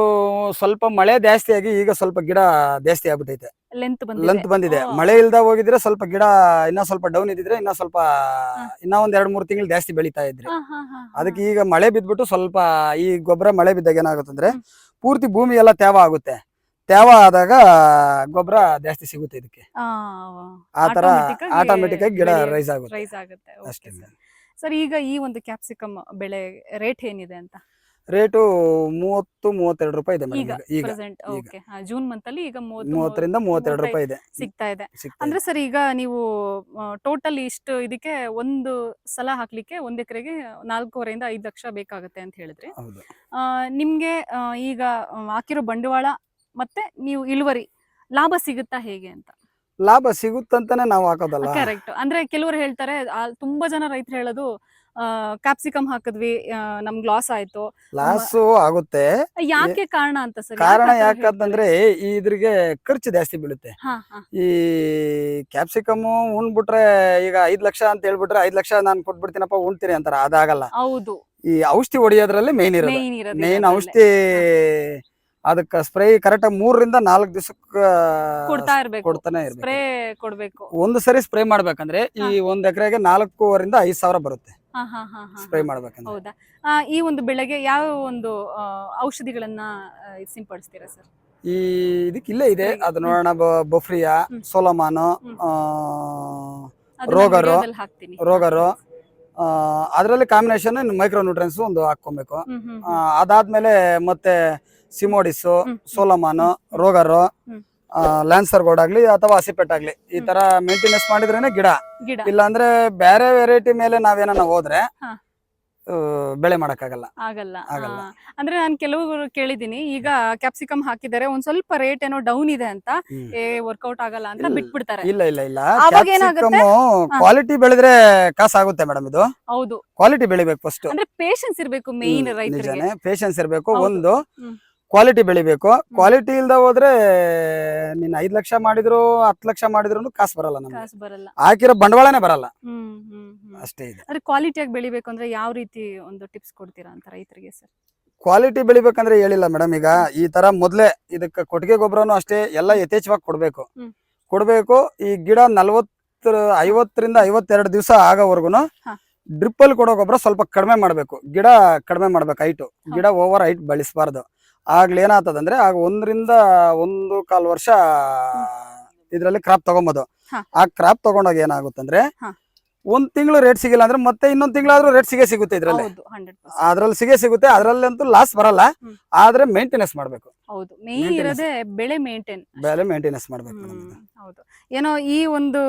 ಸ್ವಲ್ಪ ಮಳೆ ಜಾಸ್ತಿ ಆಗಿ ಈಗ ಸ್ವಲ್ಪ ಗಿಡ ಜಾಸ್ತಿ ಆಗ್ಬಿಟ್ಟೈತೆ ಲೆಂತ್ ಬಂದಿದೆ. ಲೆಂತ್ ಬಂದಿದೆ. ಮಳೆ ಇಲ್ದ ಹೋಗಿದ್ರೆ ಸ್ವಲ್ಪ ಗಿಡ ಇನ್ನ ಸ್ವಲ್ಪ ಡೌನ್ ಇದ್ದಿದ್ರೆ ಇನ್ನ ಸ್ವಲ್ಪ ಇನ್ನ ಒಂದ್ ಎರಡ್ ಮೂರ್ ತಿಂಗಳು ಜಾಸ್ತಿ ಬೆಳಿತಾ ಇದ್ರಿ. ಅದಕ್ಕೆ ಈಗ ಮಳೆ ಬಿದ್ಬಿಟ್ಟು ಸ್ವಲ್ಪ ಈ ಗೊಬ್ಬರ ಮಳೆ ಬಿದ್ದಾಗ ಏನಾಗುತ್ತಂದ್ರೆ. ಪೂರ್ತಿ ಭೂಮಿ ಎಲ್ಲ ತೇವ ಆಗುತ್ತೆ. ತೇವ ಆದಾಗ ಗೊಬ್ಬರ ಜಾಸ್ತಿ ಸಿಗುತ್ತೆ ಇದಕ್ಕೆ. ಆ, ಆ ತರ automatic ಆಗಿ ಆಟೋಮೆಟಿಕ್ ಆಗಿ ಗಿಡ ರೈಸ್ ಆಗುತ್ತೆ. ಅಷ್ಟೇ. ಸರ್ ಈಗ ಈ ಒಂದು ಕ್ಯಾಪ್ಸಿಕಮ್ ಬೆಳೆ ರೇಟ್ ಏನಿದೆ ಅಂತ? ರೇಟು ಮೂವತ್ತು ಮೂವತ್ತೆರಡು ರೂಪಾಯಿ ಇದೆ ಈಗ ಈಗ ಪ್ರೆಸೆಂಟ್ ಈಗ. ಓಕೆ ಜೂನ್ ಮಂತ್ ಅಲ್ಲಿ ಈಗ ಮೂವತ್ತು ಮೂವತ್ತರಿಂದ ಮೂವತ್ತೆರಡು ರೂಪಾಯಿ ಇದೆ. ಸಿಗ್ತಾ ಇದೆ. ಸಿಗ್ತಾ ಅಂದ್ರೆ. ಸರ್ ಈಗ ನೀವು ಟೋಟಲ್ ಇಷ್ಟು ಇದಕ್ಕೆ ಒಂದು ಸಲ ಹಾಕ್ಲಿಕ್ಕೆ ಒಂದ್ ಎಕರೆಗೆ ನಾಲ್ಕೂವರೆಯಿಂದ ಐದು ಲಕ್ಷ ಬೇಕಾಗುತ್ತೆ ಅಂತ ಹೇಳಿದ್ರಿ. ಹೌದು. ಆ, ನಿಮ್ಗೆ ಆ, ಈಗ ಆ, ಹಾಕಿರೋ ಬಂಡವಾಳ ಮತ್ತೆ ನೀವು ಇಳುವರಿ ಲಾಭ ಸಿಗುತ್ತಾ ಹೇಗೆ ಅಂತ? ಲಾಭ ಸಿಗುತ್ತಂತಾನೆ ನಾವು ಹಾಕೋದಲ್ಲ. ಕರೆಕ್ಟ್ ಅಂದ್ರೆ ಕೆಲವರು ಹೇಳ್ತಾರೆ ಆ, ತುಂಬಾ ಜನ ರೈತರು ಹೇಳೋದು ಕ್ಯಾಪ್ಸಿಕಮ್ ಹಾಕಿದ್ವಿ ನಮ್ಗ್ ಲಾಸ್ ಆಯ್ತು. ಲಾಸ್ ಆಗುತ್ತೆ. ಯಾಕೆ ಕಾರಣ ಅಂತ ಸರ್? ಕಾರಣ ಯಾಕಂತಂದ್ರೆ ಈ ಇದ್ರಿಗೆ ಖರ್ಚು ಜಾಸ್ತಿ ಬೀಳುತ್ತೆ. ಈ ಕ್ಯಾಪ್ಸಿಕಮ್ ಉಣ್ಬಿಟ್ರೆ ಈಗ ಐದ್ ಲಕ್ಷ ಅಂತ ಹೇಳ್ಬಿಟ್ರೆ ಐದ್ ಲಕ್ಷ ನಾನು ಕೊಟ್ಬಿಡ್ತೀನಪ್ಪ ಉಣ್ತೀನಿ ಅಂತಾರ. ಅದಾಗಲ್ಲ. ಹೌದು. ಈ ಔಷಧಿ ಹೊಡಿಯೋದ್ರಲ್ಲಿ ಮೇನ್ ಇರೋದು. ಮೇನ್. ಔಷಧಿ ಅದಕ್ಕ ಸ್ಪ್ರೇ ಕರೆಕ್ಟ್ ಮೂರರಿಂದ ನಾಲ್ಕು ದಿವಸಕ್ಕೆ ಕೊಡ್ತಾ ಇರ್ಬೇಕು. ಕೊಡ್ತಾನೆ ಸ್ಪ್ರೇ ಕೊಡ್ಬೇಕು. ಒಂದು ಸರಿ ಸ್ಪ್ರೇ ಮಾಡ್ಬೇಕಂದ್ರೆ ಈ ಒಂದ್ ಎಕರೆಗೆ ನಾಲ್ಕೂವರಿಂದ ಐದ್ ಸಾವಿರ ಬರುತ್ತೆ. ಸ್ಪ್ರೇ. ಮಾಡ್ಬೇಕಂದ್ರೆ ಹೌದಾ ಆ, ಈ ಒಂದು ಬೆಳೆಗೆ ಯಾವ ಒಂದು ಆ, ಔಷಧಿಗಳನ್ನ ಆ, ಸಿಂಪಡಿಸ್ತೀರಾ ಸರ್ ಈ ಇದಕ್ಕೆ ಇಲ್ಲೇ ಇದೆ. ಅದು ನೋಡೋಣ ಬೊಫ್ರಿಯಾ ಹ್ಮ್. ಸೋಲಮಾನು ಹ್ಮ್. ಆ, ಅದನ್ನ ರೋಗರು, ವಿಡಿಯೋದಲ್ಲಿ ಹಾಕ್ತೀನಿ ರೋಗರು ಅದರಲ್ಲಿ ಅದ್ರಲ್ಲಿ ಕಾಂಬಿನೇಷನ್ ಮೈಕ್ರೋ ನ್ಯೂಟ್ರೆನ್ಸ್ ಒಂದು ಹಾಕೊಬೇಕು ಹ್ಮ್ ಹ್ಮ್ ಆ, ಅದಾದ್ಮೇಲೆ ಮತ್ತೆ ಸಿಮೋಡಿಸು ಹ್ಮ್. ಸೋಲಮಾನು ರೋಗರು ಹ್ಮ್. ಲ್ಯಾನ್ಸರ್ ಗೋಡ್ ಆಗ್ಲಿ ಅಥವಾ ಹಸಿಪೆಟ್ ಆಗ್ಲಿ ಈ ತರ ಮೇಂಟೆನೆನ್ಸ್ ಮಾಡಿದ್ರೇನೆ ಗಿಡ. ಗಿಡ. ಇಲ್ಲಾಂದ್ರೆ ಬೇರೆ ವೆರೈಟಿ ಮೇಲೆ ನಾವೇನ ಹೋದ್ರೆ ಬೆಳೆ ಮಾಡಕ್ಕಾಗಲ್ಲ. ಆಗಲ್ಲ. ಆಗಲ್ಲ. ಅಂದ್ರೆ ನಾನು ಕೆಲವರು ಕೇಳಿದೀನಿ ಈಗ ಕ್ಯಾಪ್ಸಿಕಮ್ ಹಾಕಿದ್ದಾರೆ. ಒಂದ್ ಸ್ವಲ್ಪ ರೇಟ್ ಏನೋ ಡೌನ್ ಇದೆ ಅಂತ. ಏ ವರ್ಕೌಟ್ ಆಗಲ್ಲ ಅಂತ ಬಿಟ್ಬಿಡ್ತಾರೆ. ಇಲ್ಲ ಇಲ್ಲ ಇಲ್ಲ. ಕ್ವಾಲಿಟಿ ಬೆಳೆದ್ರೆ ಕಾಸಾಗುತ್ತೆ ಮೇಡಮ್ ಇದು. ಹೌದು. ಕ್ವಾಲಿಟಿ ಬೆಳಿಬೇಕು ಫಸ್ಟ್ ಅಂದ್ರೆ ಪೇಶನ್ಸ್ ಇರ್ಬೇಕು ಮೇನ್ ರೈತರಿಗೆ. ಪೇಷನ್ಸ್ ಪೇಶನ್ಸ್ ಇರಬೇಕು. ಒಂದು. ಕ್ವಾಲಿಟಿ ಬೆಳಿಬೇಕು. ಕ್ವಾಲಿಟಿ ಇಲ್ದ ಹೋದ್ರೆ ನೀನ್ ಐದ್ ಲಕ್ಷ ಮಾಡಿದ್ರು ಹತ್ತು ಲಕ್ಷ ಮಾಡಿದ್ರು ಕಾಸು ಬರಲ್ಲ ನಮ್ಗೆ. ಕಾಸು ಬರಲ್ಲ. ಹಾಕಿರೋ ಬಂಡವಾಳನೇ ಬರಲ್ಲ. ಹ್ಮ್ ಹ್ಮ್ ಹ್ಮ್. ಅಷ್ಟೇ ಇದೆ. ಅಂದ್ರೆ ಕ್ವಾಲಿಟಿಯಾಗಿ ಬೆಳಿಬೇಕು ಅಂದ್ರೆ ಯಾವ ರೀತಿ ಒಂದು ಟಿಪ್ಸ್ ಕೊಡ್ತೀರಾ ಅಂತ ರೈತರಿಗೆ ಸರ್ ಕ್ವಾಲಿಟಿ ಬೆಳಿಬೇಕಂದ್ರೆ ಹೇಳಿಲ್ಲ ಮೇಡಮ್ ಈಗ. ಈ ತರ ಮೊದ್ಲೇ ಇದಕ್ಕೆ ಕೊಟ್ಟಿಗೆ ಗೊಬ್ಬರನು ಅಷ್ಟೇ ಎಲ್ಲ ಯಥೇಚ್ಛವಾಗಿ ಕೊಡ್ಬೇಕು. ಹ್ಮ್. ಕೊಡ್ಬೇಕು. ಈ ಗಿಡ ನಲ್ವತ್ತರ ಐವತ್ತರಿಂದ ಐವತ್ತೆರಡು ದಿವಸ ಆಗೋವರೆಗೂ ಹಾ. ಡ್ರಿಪ್ ಅಲ್ಲಿ ಕೊಡೋ ಗೊಬ್ಬರ ಸ್ವಲ್ಪ ಕಡಿಮೆ ಮಾಡ್ಬೇಕು. ಗಿಡ ಕಡಿಮೆ ಮಾಡ್ಬೇಕು ಹೈಟು ಗಿಡ ಓವರ್ ಹೈಟ್ ಬೆಳೆಸಬಾರ್ದು. ಆಗ್ಲಿ ಏನಾಗ್ತದಂದ್ರೆ ಆಗ ಒಂದರಿಂದ ಒಂದು ಕಾಲ್ ವರ್ಷ ಇದ್ರಲ್ಲಿ ಕ್ರಾಪ್ ತಗೊಂಬೋದು. ಆ ಕ್ರಾಪ್ ತಗೊಂಡಾಗ ಏನಾಗುತ್ತಂದ್ರೆ ಅಂದ್ರೆ ಒಂದ್ ತಿಂಗಳು ರೇಟ್ ಸಿಗಿಲ್ಲ ಅಂದ್ರೆ ಮತ್ತೆ ಇನ್ನೊಂದ್ ತಿಂಗಳಾದ್ರೂ ರೇಟ್ ಸಿಗೇ ಸಿಗುತ್ತೆ ಇದ್ರಲ್ಲಿ. ಅದ್ರಲ್ಲಿ ಸಿಗೇ ಸಿಗುತ್ತೆ ಅದ್ರಲ್ಲಂತೂ ಲಾಸ್ ಬರಲ್ಲ. ಆದ್ರೆ ಮೇಂಟೆನೆನ್ಸ್ ಮಾಡ್ಬೇಕು. ಹೌದು. ಮೇನ್. ಇರೋದೇ ಬೆಳೆ ಮೇಂಟೈನ್ ಬೆಲೆ ಮೇಂಟೆನೆನ್ಸ್ ಮಾಡ್ಬೇಕು ಇದು. ಹೌದು. ಏನೋ ಈ ಒಂದು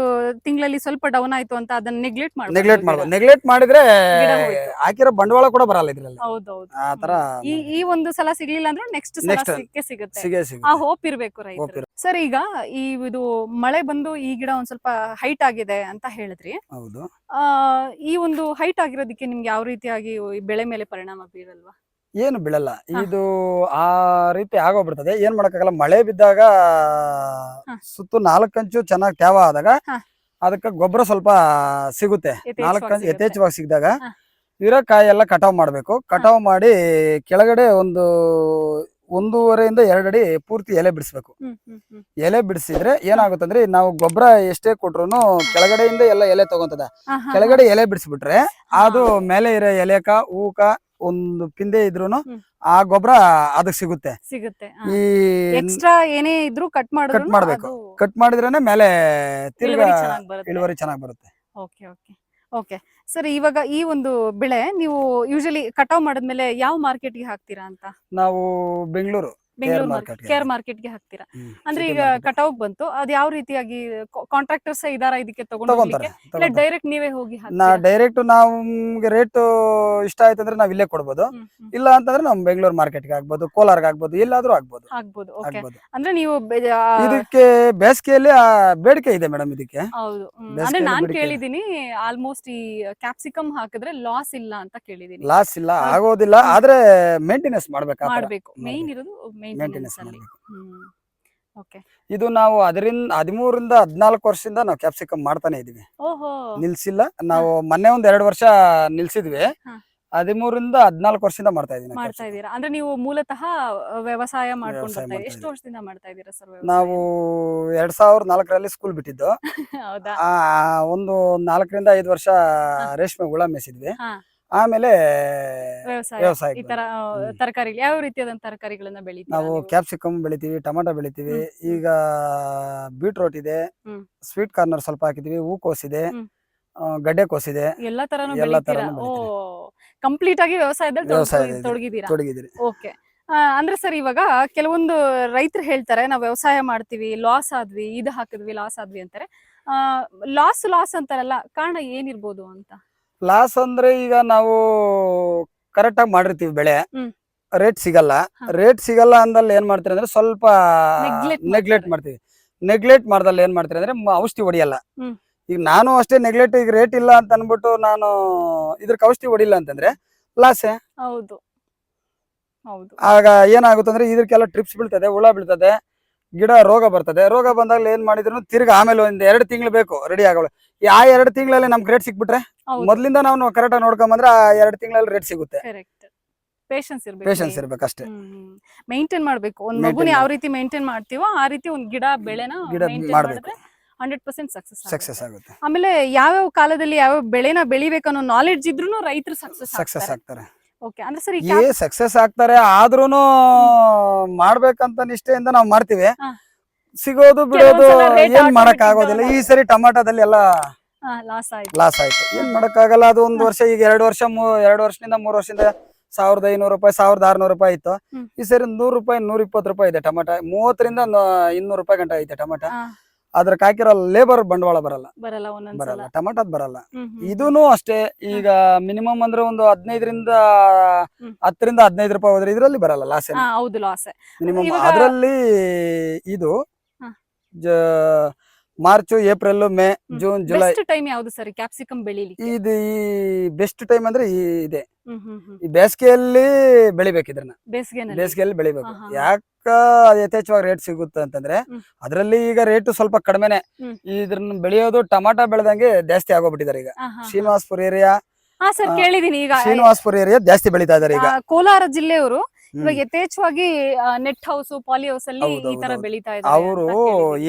ತಿಂಗಳಲ್ಲಿ ಸ್ವಲ್ಪ ಡೌನ್ ಆಯ್ತು ಅಂತ ಅದನ್ನ ನೆಗ್ಲೆಕ್ಟ್ ಮಾಡಿ ನೆಗ್ಲೆಕ್ಟ್ ಮಾಡ್ಬೋದು ನೆಗ್ಲೆಕ್ಟ್ ಮಾಡಿದ್ರೆ ಗಿಡ ಹೋಯ್ತು. ಹಾಕಿರೋ ಬಂಡವಾಳ ಕೂಡ ಬರಲ್ಲ ಇದ್ರಲ್ಲಿ. ಹೌದೌದು. ಆ ತರ ಈ ಈ ಒಂದು ಸಲ ಸಿಗ್ಲಿಲ್ಲ ಅಂದ್ರೆ ನೆಕ್ಸ್ಟ್ ಸಲ Next. ಸಿಕ್ಕೇ ಸಿಗುತ್ತೆ. ಸಿಗೇ ಆ ಸಿಗುತ್ತೆ. ಹೋಪ್ ಇರ್ಬೇಕು Hope ರೈತರು ಸರ್ ಈಗ ಈ ಇದು ಮಳೆ ಬಂದು ಈ ಗಿಡ ಒಂದ್ ಸ್ವಲ್ಪ ಹೈಟ್ ಆಗಿದೆ ಅಂತ ಹೇಳಿದ್ರಿ. ಹೌದು. ಆ ಈ ಒಂದು ಹೈಟ್ ಆಗಿರೋದಕ್ಕೆ ನಿಮ್ಗೆ ಯಾವ ರೀತಿಯಾಗಿ ಈ ಬೆಳೆ ಮೇಲೆ ಪರಿಣಾಮ ಬೀರಲ್ವಾ? ಏನು ಬೀಳಲ್ಲ. ಇದು ಆ ರೀತಿ ಆಗೋಗ್ಬಿಡ್ತದೆ. ಏನ್ ಮಾಡಕ್ಕಾಗಲ್ಲ. ಮಳೆ ಬಿದ್ದಾಗ. ಸುತ್ತು ನಾಲ್ಕಂಚು ಚೆನ್ನಾಗಿ ತ್ಯಾವ ಆದಾಗ ಅದಕ್ಕೆ ಗೊಬ್ಬರ ಸ್ವಲ್ಪ ಸಿಗುತ್ತೆ. ನಾಲ್ಕಂಚು. ಯಥೇಚ್ಛವಾಗಿ ಸಿಗದಾಗ. ಇರೋ ಕಾಯಿ ಎಲ್ಲ ಕಟಾವ್ ಮಾಡ್ಬೇಕು. ಕಟಾವ್ ಮಾಡಿ ಕೆಳಗಡೆ ಒಂದು ಒಂದೂವರೆಯಿಂದ ಎರಡಡಿ ಅಡಿ ಪೂರ್ತಿ ಎಲೆ ಬಿಡಿಸ್ಬೇಕು. ಎಲೆ ಬಿಡಿಸಿದ್ರೆ ಏನಾಗುತ್ತಂದ್ರೆ ನಾವು ಗೊಬ್ಬರ ಎಷ್ಟೇ ಕೊಟ್ರು ಕೆಳಗಡೆಯಿಂದ ಎಲ್ಲ ಎಲೆ ತಗೊಂತದ. ಕೆಳಗಡೆ ಎಲೆ ಬಿಡಿಸ್ಬಿಟ್ರೆ ಅದು ಮೇಲೆ ಇರೋ ಎಲೆಕ ಹೂಕ ಒಂದು ಪಿಂದೆ ಇದ್ರು ಆ ಗೊಬ್ಬರ ಅದಕ್ ಸಿಗುತ್ತೆ. ಸಿಗುತ್ತೆ ಈ ಎಕ್ಸ್ಟ್ರಾ ಏನೇ ಇದ್ರು ಕಟ್ ಮಾಡಿದ್ರೆ Cut ಮಾಡ್ಬೇಕು. ಕಟ್ ಮಾಡಿದ್ರೇನೆ ಮೇಲೆ ತಿರ್ಗಾ ಇಳುವರಿ ಚೆನ್ನಾಗಿ ಬರುತ್ತೆ. ಇಳುವರಿ ಚೆನ್ನಾಗಿ ಬರುತ್ತೆ. Okay okay okay. ಸರ್ ಇವಾಗ ಈ ಒಂದು ಬೆಳೆ ನೀವು ಯೂಶಲಿ ಕಟಾವ್ ಮಾಡಿದ್ಮೇಲೆ ಯಾವ ಮಾರ್ಕೆಟ್ಗೆ ಹಾಕ್ತೀರಾ ಅಂತ? ನಾವು ಬೆಂಗಳೂರು. ಬೆಂಗಳೂರು market ಮಾರ್ಕೆಟ್ಗೆ. ಕೇರ್ ಮಾರ್ಕೆಟ್ಗೆ ಹಾಕ್ತೀರಾ? ಅಂದ್ರೆ ಈಗ. ಕಟಾವ್ ಬಂತು ಅದ್ ಯಾವ ರೀತಿಯಾಗಿ ಕಾಂಟ್ರಾಕ್ಟರ್ಸ್ ಇದಾರ ಇದಕ್ಕೆ ತಗೊಂಡ್ರೆ ಇಲ್ಲ. ಡೈರೆಕ್ಟ್ ನೀವೇ ಹೋಗಿ ನಾ? ಡೈರೆಕ್ಟ್ ನಮ್ಗೆ ರೇಟ್ ಇಷ್ಟ ಆಯ್ತು ಅಂದ್ರೆ ನಾವ್ ಇಲ್ಲೇ ಕೊಡ್ಬೋದು. ಇಲ್ಲ ಅಂತಂದ್ರೆ ನಮ್ ಬೆಂಗಳೂರು ಮಾರ್ಕೆಟ್ಗೆ ಆಗ್ಬೋದು ಕೋಲಾರ್ಗೆ ಆಗ್ಬೋದು ಎಲ್ಲಾದ್ರೂ ಆಗ್ಬೋದು ಆಗ್ಬೋದು ಅಂದ್ರೆ ನೀವು ಇದಕ್ಕೆ ಬೇಸಿಗೆಯಲ್ಲಿ ಬೇಡಿಕೆ ಇದೆ ಮೇಡಮ್ ಇದಕ್ಕೆ. ಹೌದು ಅಂದ್ರೆ ನಾನ್ ಕೇಳಿದೀನಿ ಆಲ್ಮೋಸ್ಟ್ ಈ ಕ್ಯಾಪ್ಸಿಕಮ್ ಹಾಕಿದ್ರೆ ಲಾಸ್ ಇಲ್ಲ ಅಂತ ಕೇಳಿದೀನಿ. ಲಾಸ್ ಇಲ್ಲ ಆಗೋದಿಲ್ಲ ಆದ್ರೆ ಮೇಂಟೆನೆನ್ಸ್. ಮಾಡ್ಬೇಕು ಮೇನ್ ಇರೋದು ಮೇಂಟೆನೆನ್ಸ್ ಮೇಂಟೆನೆನ್ಸ್ ಅಲ್ಲಿ. ಮಾಡ್ಬೇಕು. ಓಕೆ ಇದು ನಾವು ಅದರಿಂದ ಹದಿಮೂರಿಂದ ಹದಿನಾಲ್ಕು ವರ್ಷದಿಂದ ನಾವು ಕ್ಯಾಪ್ಸಿಕಮ್ ಮಾಡ್ತಾನೆ ಇದೀವಿ. ಓಹೋ. ನಿಲ್ಸಿಲ್ಲ. ನಾವು ಮೊನ್ನೆ ಒಂದ್ ಎರಡು ವರ್ಷ ನಿಲ್ಸಿದ್ವಿ. ಹದಿಮೂರಿಂದ ಹದಿನಾಲ್ಕು ವರ್ಷದಿಂದ ಮಾಡ್ತಾ ಇದೀನಿ ಮಾಡ್ತಾ. ಇದ್ದೀರಾ ಅಂದ್ರೆ ನೀವು ಮೂಲತಃ ವ್ಯವಸಾಯ ಮಾಡ್ಕೊಂಡು ಬರ್ತಾ ಇದ್ದೀರಾ ಎಷ್ಟು ವರ್ಷದಿಂದ ಮಾಡ್ತಾ ಇದ್ದೀರಾ ಸರ್ ನಾವು ಎರಡ್ ಸಾವಿರದ ನಾಲ್ಕರಲ್ಲಿ ಸ್ಕೂಲ್ ಬಿಟ್ಟಿದ್ದು. ಹೌದಾ? ಆ ಒಂದು ನಾಲ್ಕರಿಂದ ಐದು ವರ್ಷ ರೇಷ್ಮೆ ಹುಳ ಮೇಸಿದ್ವಿ. ಆಮೇಲೆ ವ್ಯವಸಾಯ ಈ ತರ ತರಕಾರಿ ಯಾವ ರೀತಿಯಾದ ತರಕಾರಿಗಳನ್ನ ಬೆಳಿತೀವಿ ನಾವು? ಕ್ಯಾಪ್ಸಿಕಮ್ ಬೆಳಿತೀವಿ ಟೊಮಾಟೊ ಬೆಳಿತೀವಿ. ಈಗ ಬೀಟ್ರೋಟ್ ಇದೆ. ಸ್ವೀಟ್ ಕಾರ್ನರ್ ಸ್ವಲ್ಪ ಹಾಕಿದೀವಿ ಹೂಕೋಸ್ ಇದೆ ಗಡ್ಡೆ ಕೋಸ್ ಇದೆ ಎಲ್ಲಾ ತರನು ಎಲ್ಲಾ ಓ ಕಂಪ್ಲೀಟ್ ಆಗಿ ವ್ಯವಸಾಯದಲ್ಲಿ ವ್ಯವಸಾಯದಲ್ಲಿ ತೊಡಗಿದ್ದೀರಾ? ತೊಡಗಿದಿರಿ ಓಕೆ. ಅಂದ್ರೆ ಸರ್ ಇವಾಗ ಕೆಲವೊಂದು ರೈತರು ಹೇಳ್ತಾರೆ ನಾವು ವ್ಯವಸಾಯ ಮಾಡ್ತೀವಿ ಲಾಸ್ ಆದ್ವಿ ಇದು ಹಾಕಿದ್ವಿ ಲಾಸ್ ಆದ್ವಿ ಅಂತಾರೆ. ಲಾಸ್ ಲಾಸ್ ಅಂತಾರಲ್ಲ ಕಾರಣ ಏನಿರ್ಬೋದು ಅಂತ? ಲಾಸ್ ಅಂದ್ರೆ ಈಗ ನಾವು ಕರೆಕ್ಟ್ ಆಗಿ ಮಾಡಿರ್ತೀವಿ ಬೆಳೆ. ರೇಟ್ ಸಿಗಲ್ಲ. ರೇಟ್ ಸಿಗಲ್ಲ ಅಂದಲ್ಲಿ ಏನ್ ಮಾಡ್ತೀರಿ ಅಂದ್ರೆ ಸ್ವಲ್ಪ ನೆಗ್ಲೆಕ್ಟ್ ಮಾಡ್ತೀವಿ. ನೆಗ್ಲೆಕ್ಟ್ ಮಾಡ್ದಲ್ಲಿ ಏನ್ ಮಾಡ್ತೀರಿ ಅಂದ್ರೆ ಔಷಧಿ ಹೊಡಿಯಲ್ಲ. ಈಗ ನಾನು ಅಷ್ಟೇ ನೆಗ್ಲೆಕ್ಟ್ ಈಗ ರೇಟ್ ಇಲ್ಲ ಅಂತ ಅನ್ಬಿಟ್ಟು ನಾನು ಇದ್ರಕ್ಕೆ ಔಷಧಿ ಹೊಡಿಲ್ಲ ಅಂತಂದ್ರೆ ಲಾಸೆ ಹೌದು. ಆಗ ಏನಾಗುತ್ತೆ ಅಂದ್ರೆ ಇದಕ್ಕೆಲ್ಲ ಟ್ರಿಪ್ಸ್ ಬೀಳ್ತದೆ ಹುಳ ಬೀಳ್ತದೆ ಗಿಡ ರೋಗ ಬರ್ತದೆ. ರೋಗ ಬಂದಾಗ ಏನ್ ಮಾಡಿದ್ರು ತಿರ್ಗಿ ಆಮೇಲೆ ಒಂದ್ ಎರಡು ತಿಂಗಳು ಬೇಕು ರೆಡಿ ಆಗೋಳು. ಆ ಎರಡು ತಿಂಗಳಲ್ಲಿ ನಮ್ಗೆ ರೇಟ್ ಸಿಕ್ಬಿಟ್ರೆ? ಮೊದ್ಲಿಂದ ನಾವು ಕರೆಕ್ಟ್ ಆಗಿ ನೋಡ್ಕೊಂಬಂದ್ರೆ ಎರಡು ತಿಂಗಳಲ್ಲಿ ರೇಟ್ ಸಿಗುತ್ತೆ. ಕರೆಕ್ಟ್ ಪೇಶನ್ಸ್ ಇರ್ಬೇಕು ಪೇಷನ್ಸ್ ಇರ್ಬೇಕಷ್ಟೇ ಮೇಂಟೈನ್ ಮಾಡ್ಬೇಕು. ಒಂದ್ ಮಗುನ ಯಾವ ರೀತಿ ಮೇಂಟೈನ್ ಮಾಡ್ತೀವೋ ಆ ರೀತಿ ಒಂದ್ ಗಿಡ ಬೆಳೆನ ಗಿಡ ಮಾಡ್ಬೇಕು. ಹಂಡ್ರೆಡ್ ಪರ್ಸೆಂಟ್ ಸಕ್ಸಸ್ ಸಕ್ಸಸ್ ಆಗುತ್ತೆ. ಆಮೇಲೆ ಯಾವ್ಯಾವ ಕಾಲದಲ್ಲಿ ಯಾವ ಬೆಳೆನ ಬೆಳಿಬೇಕು ಅನ್ನೋ ನಾಲೆಡ್ಜ್ ಇದ್ರೂ ರೈತರು ಸಕ್ಸಸ್ ಸಕ್ಸಸ್ ಆಗ್ತಾರೆ. ಓಕೆ ಅಂದ್ರೆ ಸರ್ ಈ ಏ ಸಕ್ಸಸ್ ಆಗ್ತಾರೆ ಆದ್ರೂನು ಮಾಡ್ಬೇಕಂತ ನಿಷ್ಠೆಯಿಂದ ನಾವು ಮಾಡ್ತೀವಿ. ಸಿಗೋದು ಬಿಡೋದು ಏನ್ ಮಾಡಕ್ ಆಗೋದಿಲ್ಲ. ಈ ಸರಿ ಟಮಾಟದಲ್ಲಿ ಎಲ್ಲ ಲಾಸ್ ಆಯ್ತು. ಲಾಸ್ ಆಯ್ತು. ಏನ್ ಮಾಡಕ್ಕಾಗಲ್ಲ ಅದು ಒಂದ್ ವರ್ಷ ಈಗ ಎರಡು ವರ್ಷ ಎರಡು ವರ್ಷದಿಂದ ಮೂರ್ ವರ್ಷದಿಂದ ಸಾವಿರದ ಐನೂರು ರೂಪಾಯಿ ಸಾವಿರದ ಆರ್ನೂರು ರೂಪಾಯಿ ಇತ್ತು ಈ ಸರಿ ನೂರು ರೂಪಾಯಿ ನೂರ ಇಪ್ಪತ್ತು ರೂಪಾಯಿ ಇದೆ ಟಮಾಟ. ಮೂವತ್ತರಿಂದ ಇನ್ನೂರು ರೂಪಾಯಿ ಗಂಟೆ ಐತೆ ಟಮಾಟ. ಅದ್ರ ಹಾಕಿರೋ ಲೇಬರ್ ಬಂಡವಾಳ ಬರಲ್ಲ. ಬರಲ್ಲ ಟಮಾಟದ್ ಬರಲ್ಲ. ಇದೂನು ಅಷ್ಟೇ. ಈಗ ಮಿನಿಮಮ್ ಅಂದ್ರೆ ಒಂದು ಹದಿನೈದರಿಂದ. ಹತ್ತರಿಂದ ಹದಿನೈದು ರೂಪಾಯಿ ಹೋದ್ರೆ ಇದ್ರಲ್ಲಿ ಬರಲ್ಲ ಲಾಸ್ ಮಿನಿಮಮ್ ಅದರಲ್ಲಿ ಇದು March April May June July. Best time ಯಾವ್ದು ಸರ್ ಕ್ಯಾಪ್ಸಿಕಮ್ ಬೆಳಿಲಿಕ್ಕೆ? ಇದು ಈ ಬೆಸ್ಟ್ ಟೈಮ್ ಅಂದ್ರೆ ಈ ಇದೆ. ಈ ಬೇಸಿಗೆಯಲ್ಲಿ ಬೆಳಿಬೇಕು ಇದನ್ನ ಬೇಸಿಗೆಯಲ್ಲಿ ಬೆಳಿಬೇಕು. ಯಾಕ ಯಥೇಚ್ಛವಾಗಿ ರೇಟ್ ಸಿಗುತ್ತೆ ಅಂತಂದ್ರೆ ಅದ್ರಲ್ಲಿ ಈಗ ರೇಟ್ ಸ್ವಲ್ಪ ಕಡಿಮೆನೆ. ಇದ್ರನ್ನ ಬೆಳೆಯೋದು ಟಮಾಟ ಬೆಳೆದಂಗೆ ಜಾಸ್ತಿ ಆಗೋಗ್ಬಿಟ್ಟಿದ್ದಾರೆ ಈಗ. ಶ್ರೀನಿವಾಸ್ಪುರ ಏರಿಯಾ ಹಾ ಸರ್ ಕೇಳಿದೀನಿ ಈಗ. ಶ್ರೀನಿವಾಸ್ಪುರ ಏರಿಯಾ ಜಾಸ್ತಿ ಬೆಳಿತಾ ಇದಾರೆ ಈಗ. ಕೋಲಾರ ಜಿಲ್ಲೆಯವರು. ಇವಾಗ ಯಥೇಚ್ಛವಾಗಿ ನೆಟ್ ಹೌಸ್ ಪಾಲಿ ಹೌಸ್ ಅಲ್ಲಿ ಹೌದು, ಈ ತರ ಹೌದು, ಇದ್ದಾರೆ ಅವರು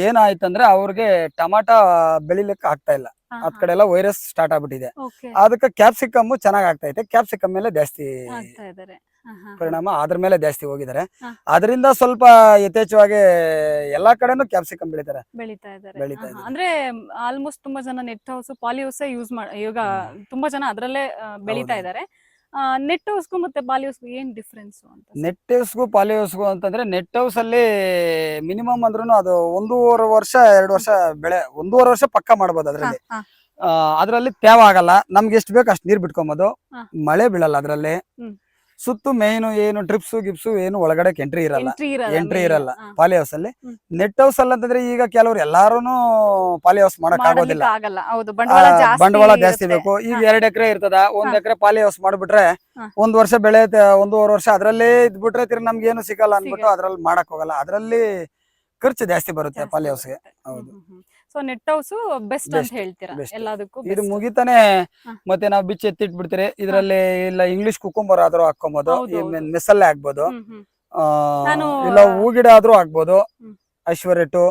ಏನಾಯ್ತಂದ್ರೆ ಅವ್ರಿಗೆ ಟಮಾಟಾ ಬೆಳಿಲಿಕ್ಕೆ ಆಗ್ತಾ ಇಲ್ಲ. ಅದ್ ಕಡೆ ಎಲ್ಲ ವೈರಸ್ ಸ್ಟಾರ್ಟ್ ಆಗ್ಬಿಟ್ಟಿದೆ. ಅದಕ್ಕೆ ಕ್ಯಾಪ್ಸಿಕಮ್ ಚೆನ್ನಾಗ್ ಆಗ್ತಾ ಇದೆ. ಕ್ಯಾಪ್ಸಿಕಮ್ ಮೇಲೆ ಜಾಸ್ತಿ ಆಗ್ತಾ. ಪರಿಣಾಮ ಅದ್ರ ಮೇಲೆ ಜಾಸ್ತಿ ಹೋಗಿದ್ದಾರೆ ಹಾ. ಅದರಿಂದ ಸ್ವಲ್ಪ ಯಥೇಚ್ಛವಾಗಿ ಎಲ್ಲಾ ಕಡೆನೂ ಕ್ಯಾಪ್ಸಿಕಮ್ ಬೆಳಿತಾರೆ. ಬೆಳಿತಾ ಬೆಳಿತಾ. ಇದ್ದಾರೆ. ಅಂದ್ರೆ ಆಲ್ಮೋಸ್ಟ್ ತುಂಬಾ ಜನ net house poly house use ಮಾಡ ಇವಾಗ ತುಂಬಾ ಜನ ಅದ್ರಲ್ಲೇ ಆ, ಬೆಳಿತಾ ಹೌದು. ಇದಾರೆ. ನೆಟ್ ಹೌಸ್ಗೂ ಮತ್ತೆ ಪಾಲಿ ಹೌಸ್ಗೂ ಏನ್ ಡಿಫ್ರೆನ್ಸ್ ಅಂತ? ನೆಟ್ ಹೌಸ್ಗೂ ಪಾಲಿ ಹೌಸ್ಗೂ ಅಂತಂದ್ರೆ ನೆಟ್ ಹೌಸ್ ಅಲ್ಲಿ ಮಿನಿಮಮ್ ಅಂದ್ರೂ ಅದು ಒಂದೂವರೆ ವರ್ಷ ಎರಡು ವರ್ಷ ಬೆಳೆ ಒಂದೂವರೆ ವರ್ಷ ಪಕ್ಕ ಮಾಡ್ಬೋದು ಅದ್ರಲ್ಲಿ. ಅದ್ರಲ್ಲಿ ತೇವ ಆಗಲ್ಲ ನಮ್ಗೆ ಎಷ್ಟು ಬೇಕು ಅಷ್ಟು ನೀರ್ ಬಿಟ್ಕೊಂಬೋದು ಮಳೆ ಬೀಳಲ್ಲ ಅದ್ರಲ್ಲಿ. ಸುತ್ತು ಮೇನ್ ಏನು ಡ್ರಿಪ್ಸ್ ಗಿಪ್ಸ್ ಏನು ಒಳಗಡೆ ಎಂಟ್ರಿ ಇರಲ್ಲ ಎಂಟ್ರಿ ಇರಲ್ಲ ಎಂಟ್ರಿ main. ಇರಲ್ಲ ಹಾ. ಪಾಲಿ ಹೌಸ್ ಅಲ್ಲಿ ಹ್ಮ್. ನೆಟ್ ಹೌಸ್ ಅಲ್ಲ ಅಂತಂದ್ರೆ ಈಗ ಕೆಲವ್ರು ಎಲ್ಲಾರುನು ಪಾಲಿ ಹೌಸ್ ಮಾಡಕ್ ಆಗೋದಿಲ್ಲ ಮಾಡ್ಲಿಕ್ಕೆ ಆಗಲ್ಲ ಹೌದು ಬಂಡವಾಳ ಆ, ಜಾಸ್ತಿ ಬಂಡವಾಳ ಜಾಸ್ತಿ ಇರುತ್ತೆ. ಬೇಕು ಈಗ. ಎರಡ್ ಎಕರೆ ಇರ್ತದ ಒಂದ್. ಎಕರೆ ಪಾಲಿ ಹೌಸ್ ಮಾಡ್ಬಿಟ್ರೆ ಹಾ. ಒಂದ್ ವರ್ಷ ಬೆಳೆ ತ- ಒಂದೂವರೆ ವರ್ಷ ಅದ್ರಲ್ಲೇ ಇದ್ಬಿಟ್ರೆ ತಿರ್ಗಿ ನಮ್ಗೆ ಏನು ಸಿಗಲ್ಲ ಅನ್ಬಿಟ್ಟು ಸಿಗಲ್ಲ. ಅದ್ರಲ್ಲಿ ಮಾಡಕ್ ಹೋಗಲ್ಲ ಅದ್ರಲ್ಲಿ ಖರ್ಚು ಜಾಸ್ತಿ ಬರುತ್ತೆ ಪಾಲಿ ಹೌಸ್ಗೆ. ಹೌದು. ಸೊ ನೆಟ್ ಹೌಸ್ ಬೆಸ್ಟ್ ಅಂತ ಹೇಳ್ತೀರಾ. ಎಲ್ಲದಕ್ಕೂ ಇದು. ಮುಗಿತಾನೆ. ಮತ್ತೆ ನಾವು ಬಿಚ್ಚಿ ಎತ್ತಿಟ್ಬಿಡ್ತೀರಿ. ಇದ್ರಲ್ಲಿ ಇಲ್ಲ ಇಂಗ್ಲಿಷ್ ಕುಕುಂಬರ್ ಆದ್ರೂ ಹಾಕೊಬಹುದು ಮೆಸಲ್ಲೇ ಹಾಕ್ಬೋದು. ಮೆಸ್ಸಲ್ಲೇ ಹೂ ಗಿಡ ಇಲ್ಲ ಆದ್ರೂ ಹ್ಮ್. ಐಶ್ವರ್ಯಟು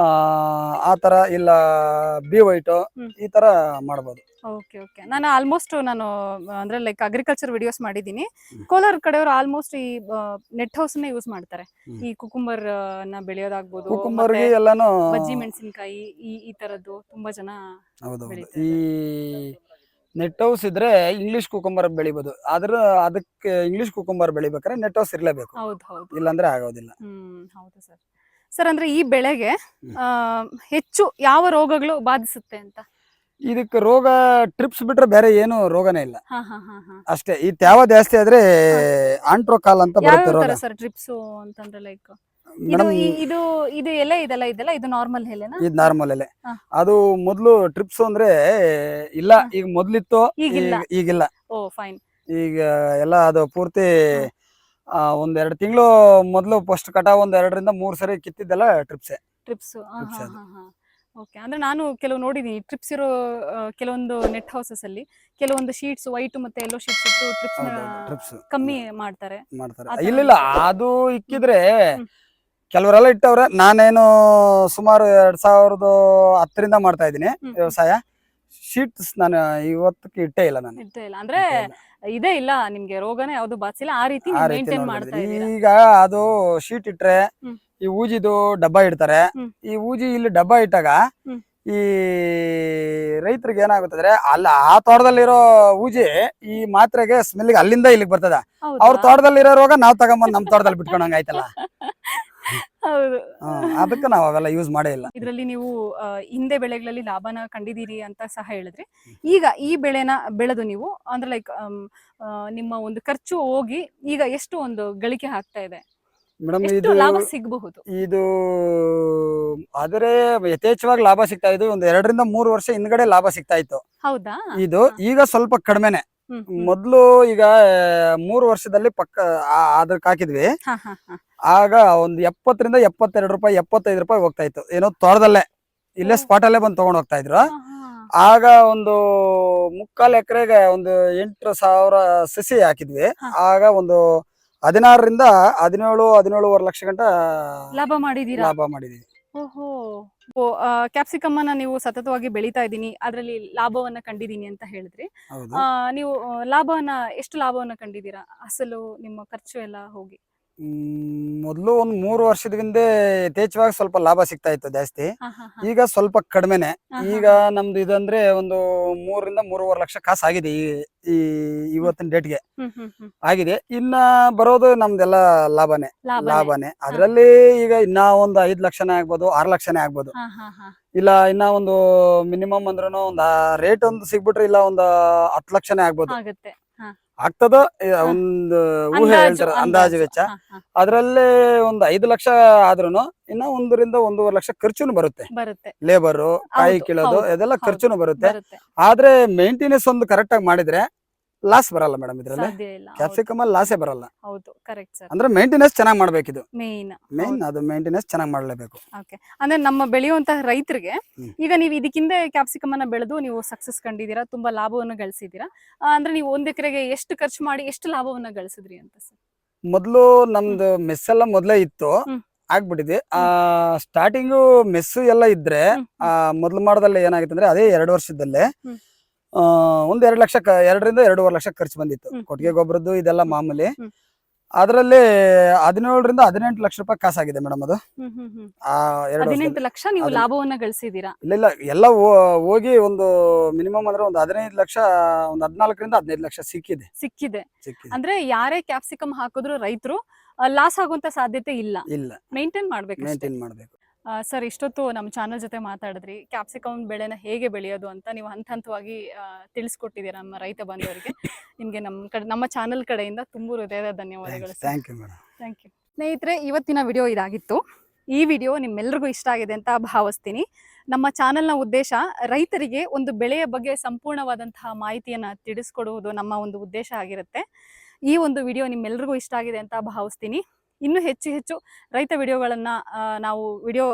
ಆ ಆ ತರ ಇಲ್ಲ ಬಿ ವೈಟ್ ಈ ತರ ಮಾಡ್ಬೋದು. ಓಕೆ ಓಕೆ ನಾನು ಆಲ್ಮೋಸ್ಟ್ ನಾನು ಅಂದ್ರೆ ಲೈಕ್ ಅಗ್ರಿಕಲ್ಚರ್ ವಿಡಿಯೋಸ್ ಮಾಡಿದ್ದೀನಿ. ಕೋಲಾರ ಕಡೆಯವರು ಆಲ್ಮೋಸ್ಟ್ ಈ ನೆಟ್ ಹೌಸ್ ನೇ ಯೂಸ್ ಮಾಡ್ತಾರೆ. ಈ ಕುಕುಂಬರ್ನ ಬೆಳೆಯೋದಾಗ್ಬೋದು ಕುಕುಂಬರ್ಗೆ ಎಲ್ಲಾನು ಬಜ್ಜಿ ಮೆಣಸಿನಕಾಯಿ ಈ ಈ ತರದ್ದು ತುಂಬಾ ಜನ ಈ ನೆಟ್ ಹೌಸ್ ಇದ್ರೆ ಇಂಗ್ಲಿಷ್ ಕುಕುಂಬರ್ ಬೆಳಿಬಹುದು ಆದ್ರ ಅದಕ್ಕೆ ಇಂಗ್ಲಿಷ್ ಕುಕುಂಬರ್ ಬೆಳಿಬೇಕಾದ್ರೆ ನೆಟ್ ಹೌಸ್ ಇರ್ಲೇಬೇಕು. ಹೌದು ಹೌದು. ಇಲ್ಲಾಂದ್ರೆ ಆಗೋದಿಲ್ಲ. ಹ್ಮ್ ಹೌದು ಸರ್. ಸರ್ ಅಂದ್ರೆ ಈ ಬೆಳೆಗೆ ಹೆಚ್ಚು ಯಾವ ರೋಗಗಳು ಬಾಧಿಸುತ್ತೆ ಅಂತ? ಇದಕ್ಕೆ ರೋಗ ಟ್ರಿಪ್ಸ್ ಬಿಟ್ರೆ ಬೇರೆ ಏನು ರೋಗನೇ ಇಲ್ಲ. ಹಾ ಹಾ ಹಾ ಹಾ. ಅಷ್ಟೇ ಈ ತ್ಯಾವ ಜಾಸ್ತಿ ಆದ್ರೆ ಆಂಟ್ರೋಕಾಲ್ ಅಂತ ಬರುತ್ತೆ ಯಾವ ರೋಗ. ತರ ಸರ್ ಟ್ರಿಪ್ಸು ಅಂತಂದ್ರೆ ಲೈಕ್ ಇದು ಮೇಡಮ್ ಈ- ಇದು ಇದು ಎಲೆ ಇದೆಲ್ಲ ಇದೆಲ್ಲ ಇದು ನಾರ್ಮಲ್ ಎಲೆನಾ? ಇದು ನಾರ್ಮಲ್ ಅಲ್ಲೇ ಹಾ. ಅದು ಮೊದ್ಲು ಟ್ರಿಪ್ಸ್ ಅಂದ್ರೆ ಇಲ್ಲ ಹಾ. ಈಗ ಮೊದ್ಲಿತ್ತು ಈಗಿಲ್ಲ. ಈಗ- ಈಗಿಲ್ಲ. ಓ ಫೈನ್ ಈಗ ಎಲ್ಲ ಅದು ಪೂರ್ತಿ ಆ, ಒಂದ್ ಎರಡು ತಿಂಗಳು ಮೊದ್ಲು ಫಸ್ಟ್ ಕಟಾವ್ ಒಂದ್ ಎರಡರಿಂದ ಮೂರ್ ಸರಿ ಕಿತ್ತಿದ್ದೆಲ್ಲ ಟ್ರಿಪ್ಸೆ ಟ್ರಿಪ್ಸ್ Trips ಅದು. ಓಕೆ ಅಂದ್ರೆ ನಾನು ಕೆಲವು ನೋಡಿದೀನಿ ಟ್ರಿಪ್ಸ್ ಇರೋ ಕೆಲವೊಂದು ನೆಟ್ ಹೌಸಸ್ ಅಲ್ಲಿ ಕೆಲವೊಂದು ಶೀಟ್ಸ್ ವೈಟ್ ಮತ್ತೆ ಎಲ್ಲೋ ಶೀಟ್ಸ್ ಇಟ್ಟು ಟ್ರಿಪ್ಸ್ ಕಮ್ಮಿ ಮಾಡ್ತಾರೆ. ಮಾಡ್ತಾರೆ. ಇಲ್ಲ ಇಲ್ಲ ಅದು ಇಕ್ಕಿದ್ರೆ. ಕೆಲವರೆಲ್ಲ ಇಟ್ಟವ್ರೆ ನಾನೇನು ಸುಮಾರು ಎರಡ್ ಸಾವಿರದ ಹತ್ತರಿಂದ ಮಾಡ್ತಾ ಇದ್ದೀನಿ. ವ್ಯವಸಾಯ. ಶೀಟ್ಸ್ ನಾನು ಇವತ್ತಕ್ಕೆ ಇಟ್ಟೇ ಇಲ್ಲ ನಾನು. ಇಟ್ಟೇ ಇಲ್ಲ. ಅಂದ್ರೆ. ಇದೇ ಇಲ್ಲ ನಿಮ್ಗೆ ರೋಗನೇ ಯಾವ್ದು ಬಾಚಿಲ್ಲ ಆ ರೀತಿ ಮೇಂಟೈನ್. ಮಾಡ್ತಾ ಈಗ ಅದು ಶೀಟ್ ಇಟ್ರೆ. ಈ ಊಜಿದು ಡಬ್ಬ ಇಡ್ತಾರೆ. ಈ ಊಜಿ ಇಲ್ಲಿ ಡಬ್ಬ ಇಟ್ಟಾಗ. ಈ ರೈತರಿಗೆ ಏನಾಗುತ್ತಂದ್ರೆ ಅಲ್ಲ ಆ ತೋಟದಲ್ಲಿರೋ ಊಜಿ ಈ ಮಾತ್ರೆಗೆ ಸ್ಮೆಲ್ಗೆ ಅಲ್ಲಿಂದ ಇಲ್ಲಿಗೆ ಬರ್ತದ? ಅವ್ರ ತೋಟದಲ್ಲಿರೋ ರೋಗ ನಾವ್ ತಗೊಂಬಂದ್ ನಮ್ ತೋಟದಲ್ಲಿ ಬಿಟ್ಕೊಂಡಂಗ ಆಯ್ತಲ್ಲ. ಹೌದು. ಅದಕ್ಕೆ ನಾವು ಅವೆಲ್ಲ ಯೂಸ್ ಮಾಡೇ ಇಲ್ಲ. ಇದರಲ್ಲಿ ನೀವು ಹಿಂದೆ ಬೆಳೆಗಳಲ್ಲಿ ಲಾಭನ ಕಂಡಿದ್ದೀರಿ ಅಂತ ಸಹ ಹೇಳಿದ್ರಿ. ಈಗ ಈ ಬೆಳೆನ ಬೆಳೆದು ನೀವು ಅಂದ್ರೆ ಲೈಕ್ ನಿಮ್ಮ ಒಂದು ಖರ್ಚು ಹೋಗಿ ಈಗ ಎಷ್ಟು ಒಂದು ಗಳಿಕೆ ಆಗ್ತಾ ಇದೆ? ಮೇಡಮ್ ಇದು ಲಾಭ ಸಿಗಬಹುದು? ಇದು ಆದರೆ ಯಥೇಚ್ಛವಾಗಿ ಲಾಭ ಸಿಗ್ತಾ ಇದು ಒಂದು ಎರಡರಿಂದ ಮೂರು ವರ್ಷ ಹಿಂದ್ಗಡೆ ಲಾಭ ಸಿಗ್ತಾ ಇತ್ತು. ಹೌದಾ? ಇದು ಈಗ ಸ್ವಲ್ಪ ಕಡಿಮೆನೆ. ಮೊದ್ಲು ಈಗ ಮೂರು ವರ್ಷದಲ್ಲಿ ಪಕ್ಕ ಅದಕ್ಕೆ ಹಾಕಿದ್ವಿ. ಆಗ ಒಂದು ಎಪ್ಪತ್ತರಿಂದ ಎಪ್ಪತ್ತೆರಡು ರೂಪಾಯಿ ಎಪ್ಪತ್ತೈದು ರೂಪಾಯಿ ಹೋಗ್ತಾ ಇತ್ತು. ಏನೋ ತೋಟದಲ್ಲೇ ಇಲ್ಲೇ. ಸ್ಪಾಟ್ ಅಲ್ಲೇ ಬಂದು ತಗೊಂಡ್ ಹೋಗ್ತಾ ಇದ್ರು. ಆಗ ಒಂದು ಮುಕ್ಕಾಲ್ ಎಕರೆಗೆ ಒಂದು ಎಂಟು ಸಾವಿರ ಸಸಿ ಹಾಕಿದ್ವಿ. ಆಗ ಒಂದು ಹದಿನಾರರಿಂದ ಹದಿನೇಳು ಹದಿನೇಳುವರೆ ಲಕ್ಷ ಗಂಟ ಲಾಭ ಮಾಡಿದೀರ? ಲಾಭ ಮಾಡಿದೀವಿ. ಓಹೋ. ಕ್ಯಾಪ್ಸಿಕಮ್ ಅನ್ನ ನೀವು ಸತತವಾಗಿ ಬೆಳೀತಾ ಇದ್ದೀನಿ. ಅದರಲ್ಲಿ ಲಾಭವನ್ನ ಕಂಡಿದ್ದೀನಿ ಅಂತ ಹೇಳಿದ್ರಿ. ಹೌದು. ಆ, ನೀವು ಆ, ಲಾಭವನ್ನ ಎಷ್ಟು ಲಾಭವನ್ನ ಕಂಡಿದ್ದೀರಾ? ಅಸಲು ನಿಮ್ಮ ಖರ್ಚು ಎಲ್ಲ ಹೋಗಿ. ಮೊದ್ಲು ಒಂದ್ ಮೂರು ವರ್ಷದ ಹಿಂದೆ ಯಥೇಚ್ಛವಾಗಿ ಸ್ವಲ್ಪ ಲಾಭ ಸಿಗ್ತಾ ಇತ್ತು ಜಾಸ್ತಿ. ಈಗ ಸ್ವಲ್ಪ ಕಡಿಮೆನೆ ಈಗ ನಮ್ದು ಇದಂದ್ರೆ ಒಂದು ಮೂರರಿಂದ ಮೂರುವರೆ ಲಕ್ಷ ಕಾಸು ಆಗಿದೆ ಈ ಇವತ್ತಿನ ಡೇಟ್ಗೆ. ಆಗಿದೆ ಇನ್ನ ಬರೋದು ನಮ್ದೆಲ್ಲ ಲಾಭನೇ ಲಾಭನೇ. ಅದ್ರಲ್ಲಿ ಈಗ ಇನ್ನ ಒಂದು ಐದ್ ಲಕ್ಷನೇ ಆಗ್ಬೋದು ಆರ್ ಲಕ್ಷನೇ ಆಗ್ಬೋದು. ಇಲ್ಲ ಇನ್ನ ಒಂದು ಮಿನಿಮಮ್ ಅಂದ್ರೂ ಒಂದು ರೇಟ್ ಒಂದು ಸಿಗ್ಬಿಟ್ರೆ ಇಲ್ಲ ಒಂದು ಹತ್ತು ಲಕ್ಷನೇ ಆಗ್ಬೋದು. ಆಗ್ತದ? ಒಂದು ಊಹೆ ಹೇಳ್ತಾರೆ ಅಂದಾಜು. ವೆಚ್ಚ. ಅದ್ರಲ್ಲಿ ಒಂದು ಐದು ಲಕ್ಷ ಆದ್ರೂನು ಇನ್ನ ಒಂದರಿಂದ ಒಂದೂವರೆ ಲಕ್ಷ ಖರ್ಚುನು ಬರುತ್ತೆ. ಲೇಬರ್ ಕಾಯಿ ಕೀಳೋದು ಇದೆಲ್ಲ ಖರ್ಚುನು ಬರುತ್ತೆ. ಆದ್ರೆ ಮೇಂಟೆನೆನ್ಸ್ ಒಂದು ಕರೆಕ್ಟ್ ಆಗಿ ಮಾಡಿದ್ರೆ ಲಾಸ್ ಬರಲ್ಲ ಮೇಡಮ್ ಇದ್ರಲ್ಲಿ. ಸಾಧ್ಯ ಇಲ್ಲ. ಹೌದು, ಕ್ಯಾಪ್ಸಿಕಮ್ ಅಲ್ಲಿ ಲಾಸೇ ಬರಲ್ಲ. ಹೌದು ಕರೆಕ್ಟ್ ಸರ್ ಅಂದ್ರೆ ಮೇಂಟೆನೆನ್ಸ್ ಚೆನ್ನಾಗಿ ಮಾಡ್ಬೇಕಿದು. ಮೇನ್ ಮೇನ್ ಅದು ಮೇಂಟೆನೆನ್ಸ್ ಚೆನ್ನಾಗಿ ಮಾಡ್ಲೇಬೇಕು. ಅಂದ್ರೆ ನಮ್ಮ ಬೆಳೆಯುವಂತಹ ರೈತರಿಗೆ ಹ್ಮ್. ಈಗ ನೀವು ಇದಕ್ಕಿಂತ ಕ್ಯಾಪ್ಸಿಕಮ್ ಅನ್ನ ಬೆಳೆದು ನೀವು ಸಕ್ಸಸ್ ಕಂಡಿದ್ದೀರಾ ತುಂಬಾ ಲಾಭವನ್ನು ಗಳಿಸಿದ್ದೀರಾ? ಆ, ಅಂದ್ರೆ ನೀವು ಒಂದ್ ಎಕರೆಗೆ ಎಷ್ಟು ಖರ್ಚು ಮಾಡಿ ಎಷ್ಟು ಲಾಭವನ್ನ ಗಳಿಸಿದ್ರಿ ಅಂತ ಸರ್ ಮೊದ್ಲು ನಮ್ದು ಮೆಸ್ ಎಲ್ಲ ಮೊದ್ಲೇ ಇತ್ತು. ಹ್ಮ್. ಆಗ್ಬಿಟ್ಟಿದೆ. ಆ ಸ್ಟಾರ್ಟಿಂಗು ಮೆಸ್ಸು ಎಲ್ಲ ಇದ್ರೆ ಹ್ಮ್, ಆ ಮೊದ್ಲು ಮಾಡದಲ್ಲಿ ಏನಾಗಿತ್ತು ಅಂದ್ರೆ ಅದೇ ಎರಡು ವರ್ಷದಲ್ಲೇ ಹ್ಮ್. ಆ, ಒಂದ್ ಎರಡ್ ಲಕ್ಷ ಎರಡರಿಂದ ಎರಡೂವರೆ ಲಕ್ಷ ಖರ್ಚು ಬಂದಿತ್ತು. ಕೊಟ್ಟಿಗೆ ಗೊಬ್ಬರದ್ದು ಇದೆಲ್ಲ ಮಾಮೂಲಿ. ಅದರಲ್ಲಿ ಹದಿನೇಳರಿಂದ ಹದಿನೆಂಟು ಲಕ್ಷ ರೂಪಾಯಿ ಕಾಸಾಗಿದೆ ಮೇಡಮ್ ಅದು. ಹದಿನೆಂಟು ಲಕ್ಷ ನೀವು ಲಾಭವನ್ನ ಗಳಿಸಿದ್ದೀರಾ? ಇಲ್ಲ ಇಲ್ಲ ಎಲ್ಲ ಹೋಗಿ ಒಂದು ಮಿನಿಮಮ್ ಅಂದ್ರೆ ಒಂದು ಹದಿನೈದು ಲಕ್ಷ ಒಂದು ಹದಿನಾಲ್ಕರಿಂದ ಹದಿನೈದು ಲಕ್ಷ ಸಿಕ್ಕಿದೆ. ಸಿಕ್ಕಿದೆ. ಸಿಕ್ಕಿದೆ. ಅಂದ್ರೆ ಯಾರೇ ಕ್ಯಾಪ್ಸಿಕಮ್ ಹಾಕಿದ್ರು ರೈತರು ಲಾಸ್ ಆಗುವಂತ ಸಾಧ್ಯತೆ ಇಲ್ಲ. ಇಲ್ಲ. ಮೇಂಟೈನ್ ಮಾಡ್ಬೇಕು ಮೇಂಟೈನ್ ಮಾಡ್ಬೇಕು. ಸರ್ ಇಷ್ಟೊತ್ತು ನಮ್ಮ ಚಾನಲ್ ಜೊತೆ ಮಾತಾಡಿದ್ರಿ. ಕ್ಯಾಪ್ಸಿಕಮ್ ಬೆಳೆನ ಹೇಗೆ ಬೆಳೆಯೋದು ಅಂತ ನೀವು ಹಂತ ಹಂತವಾಗಿ ತಿಳಿಸ್ಕೊಟ್ಟಿದ್ದೀರಾ ನಮ್ಮ ರೈತ ಬಂದವರಿಗೆ ನಿಮಗೆ ನಮ್ಮ ಕಡೆ ನಮ್ಮ ಚಾನಲ್ ಕಡೆಯಿಂದ ತುಂಬ ಹೃದಯದ ಧನ್ಯವಾದಗಳು ಥ್ಯಾಂಕ್ ಯು ಥ್ಯಾಂಕ್ ಯು ಸ್ನೇಹಿತರೆ ಇವತ್ತಿನ ವಿಡಿಯೋ ಇದಾಗಿತ್ತು. ಈ ವಿಡಿಯೋ ನಿಮ್ಮೆಲ್ಲರಿಗೂ ಇಷ್ಟ ಆಗಿದೆ ಅಂತ ಭಾವಿಸ್ತೀನಿ. ನಮ್ಮ ಚಾನೆಲ್ನ ಉದ್ದೇಶ ರೈತರಿಗೆ ಒಂದು ಬೆಳೆಯ ಬಗ್ಗೆ ಸಂಪೂರ್ಣವಾದಂತಹ ಮಾಹಿತಿಯನ್ನು ತಿಳಿಸ್ಕೊಡುವುದು ನಮ್ಮ ಒಂದು ಉದ್ದೇಶ ಆಗಿರುತ್ತೆ. ಈ ಒಂದು ವಿಡಿಯೋ ನಿಮ್ಮೆಲ್ಲರಿಗೂ ಇಷ್ಟ ಆಗಿದೆ ಅಂತ ಭಾವಿಸ್ತೀನಿ. ಇನ್ನೂ ಹೆಚ್ಚು ಹೆಚ್ಚು ರೈತ ವಿಡಿಯೋಗಳನ್ನು ನಾವು ವಿಡಿಯೋ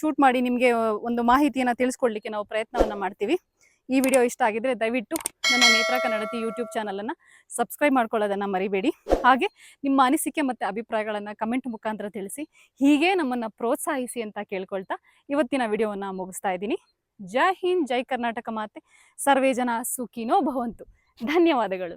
ಶೂಟ್ ಮಾಡಿ ನಿಮಗೆ ಒಂದು ಮಾಹಿತಿಯನ್ನು ತಿಳಿಸ್ಕೊಡ್ಲಿಕ್ಕೆ ನಾವು ಪ್ರಯತ್ನವನ್ನು ಮಾಡ್ತೀವಿ. ಈ ವಿಡಿಯೋ ಇಷ್ಟ ಆಗಿದ್ರೆ ದಯವಿಟ್ಟು ನನ್ನ ನೇತ್ರ ಕನ್ನಡತಿ ಯೂಟ್ಯೂಬ್ ಚಾನಲನ್ನು ಸಬ್ಸ್ಕ್ರೈಬ್ ಮಾಡ್ಕೊಳ್ಳೋದನ್ನು ಮರಿಬೇಡಿ. ಹಾಗೆ ನಿಮ್ಮ ಅನಿಸಿಕೆ ಮತ್ತು ಅಭಿಪ್ರಾಯಗಳನ್ನು ಕಮೆಂಟ್ ಮುಖಾಂತರ ತಿಳಿಸಿ. ಹೀಗೆ ನಮ್ಮನ್ನು ಪ್ರೋತ್ಸಾಹಿಸಿ ಅಂತ ಕೇಳ್ಕೊಳ್ತಾ ಇವತ್ತಿನ ವಿಡಿಯೋವನ್ನು ಮುಗಿಸ್ತಾ ಇದ್ದೀನಿ. ಜೈ ಹಿಂದ್, ಜೈ ಕರ್ನಾಟಕ ಮಾತೆ. ಸರ್ವೇ ಜನ ಸುಖಿನೋ ಭವಂತು. ಧನ್ಯವಾದಗಳು.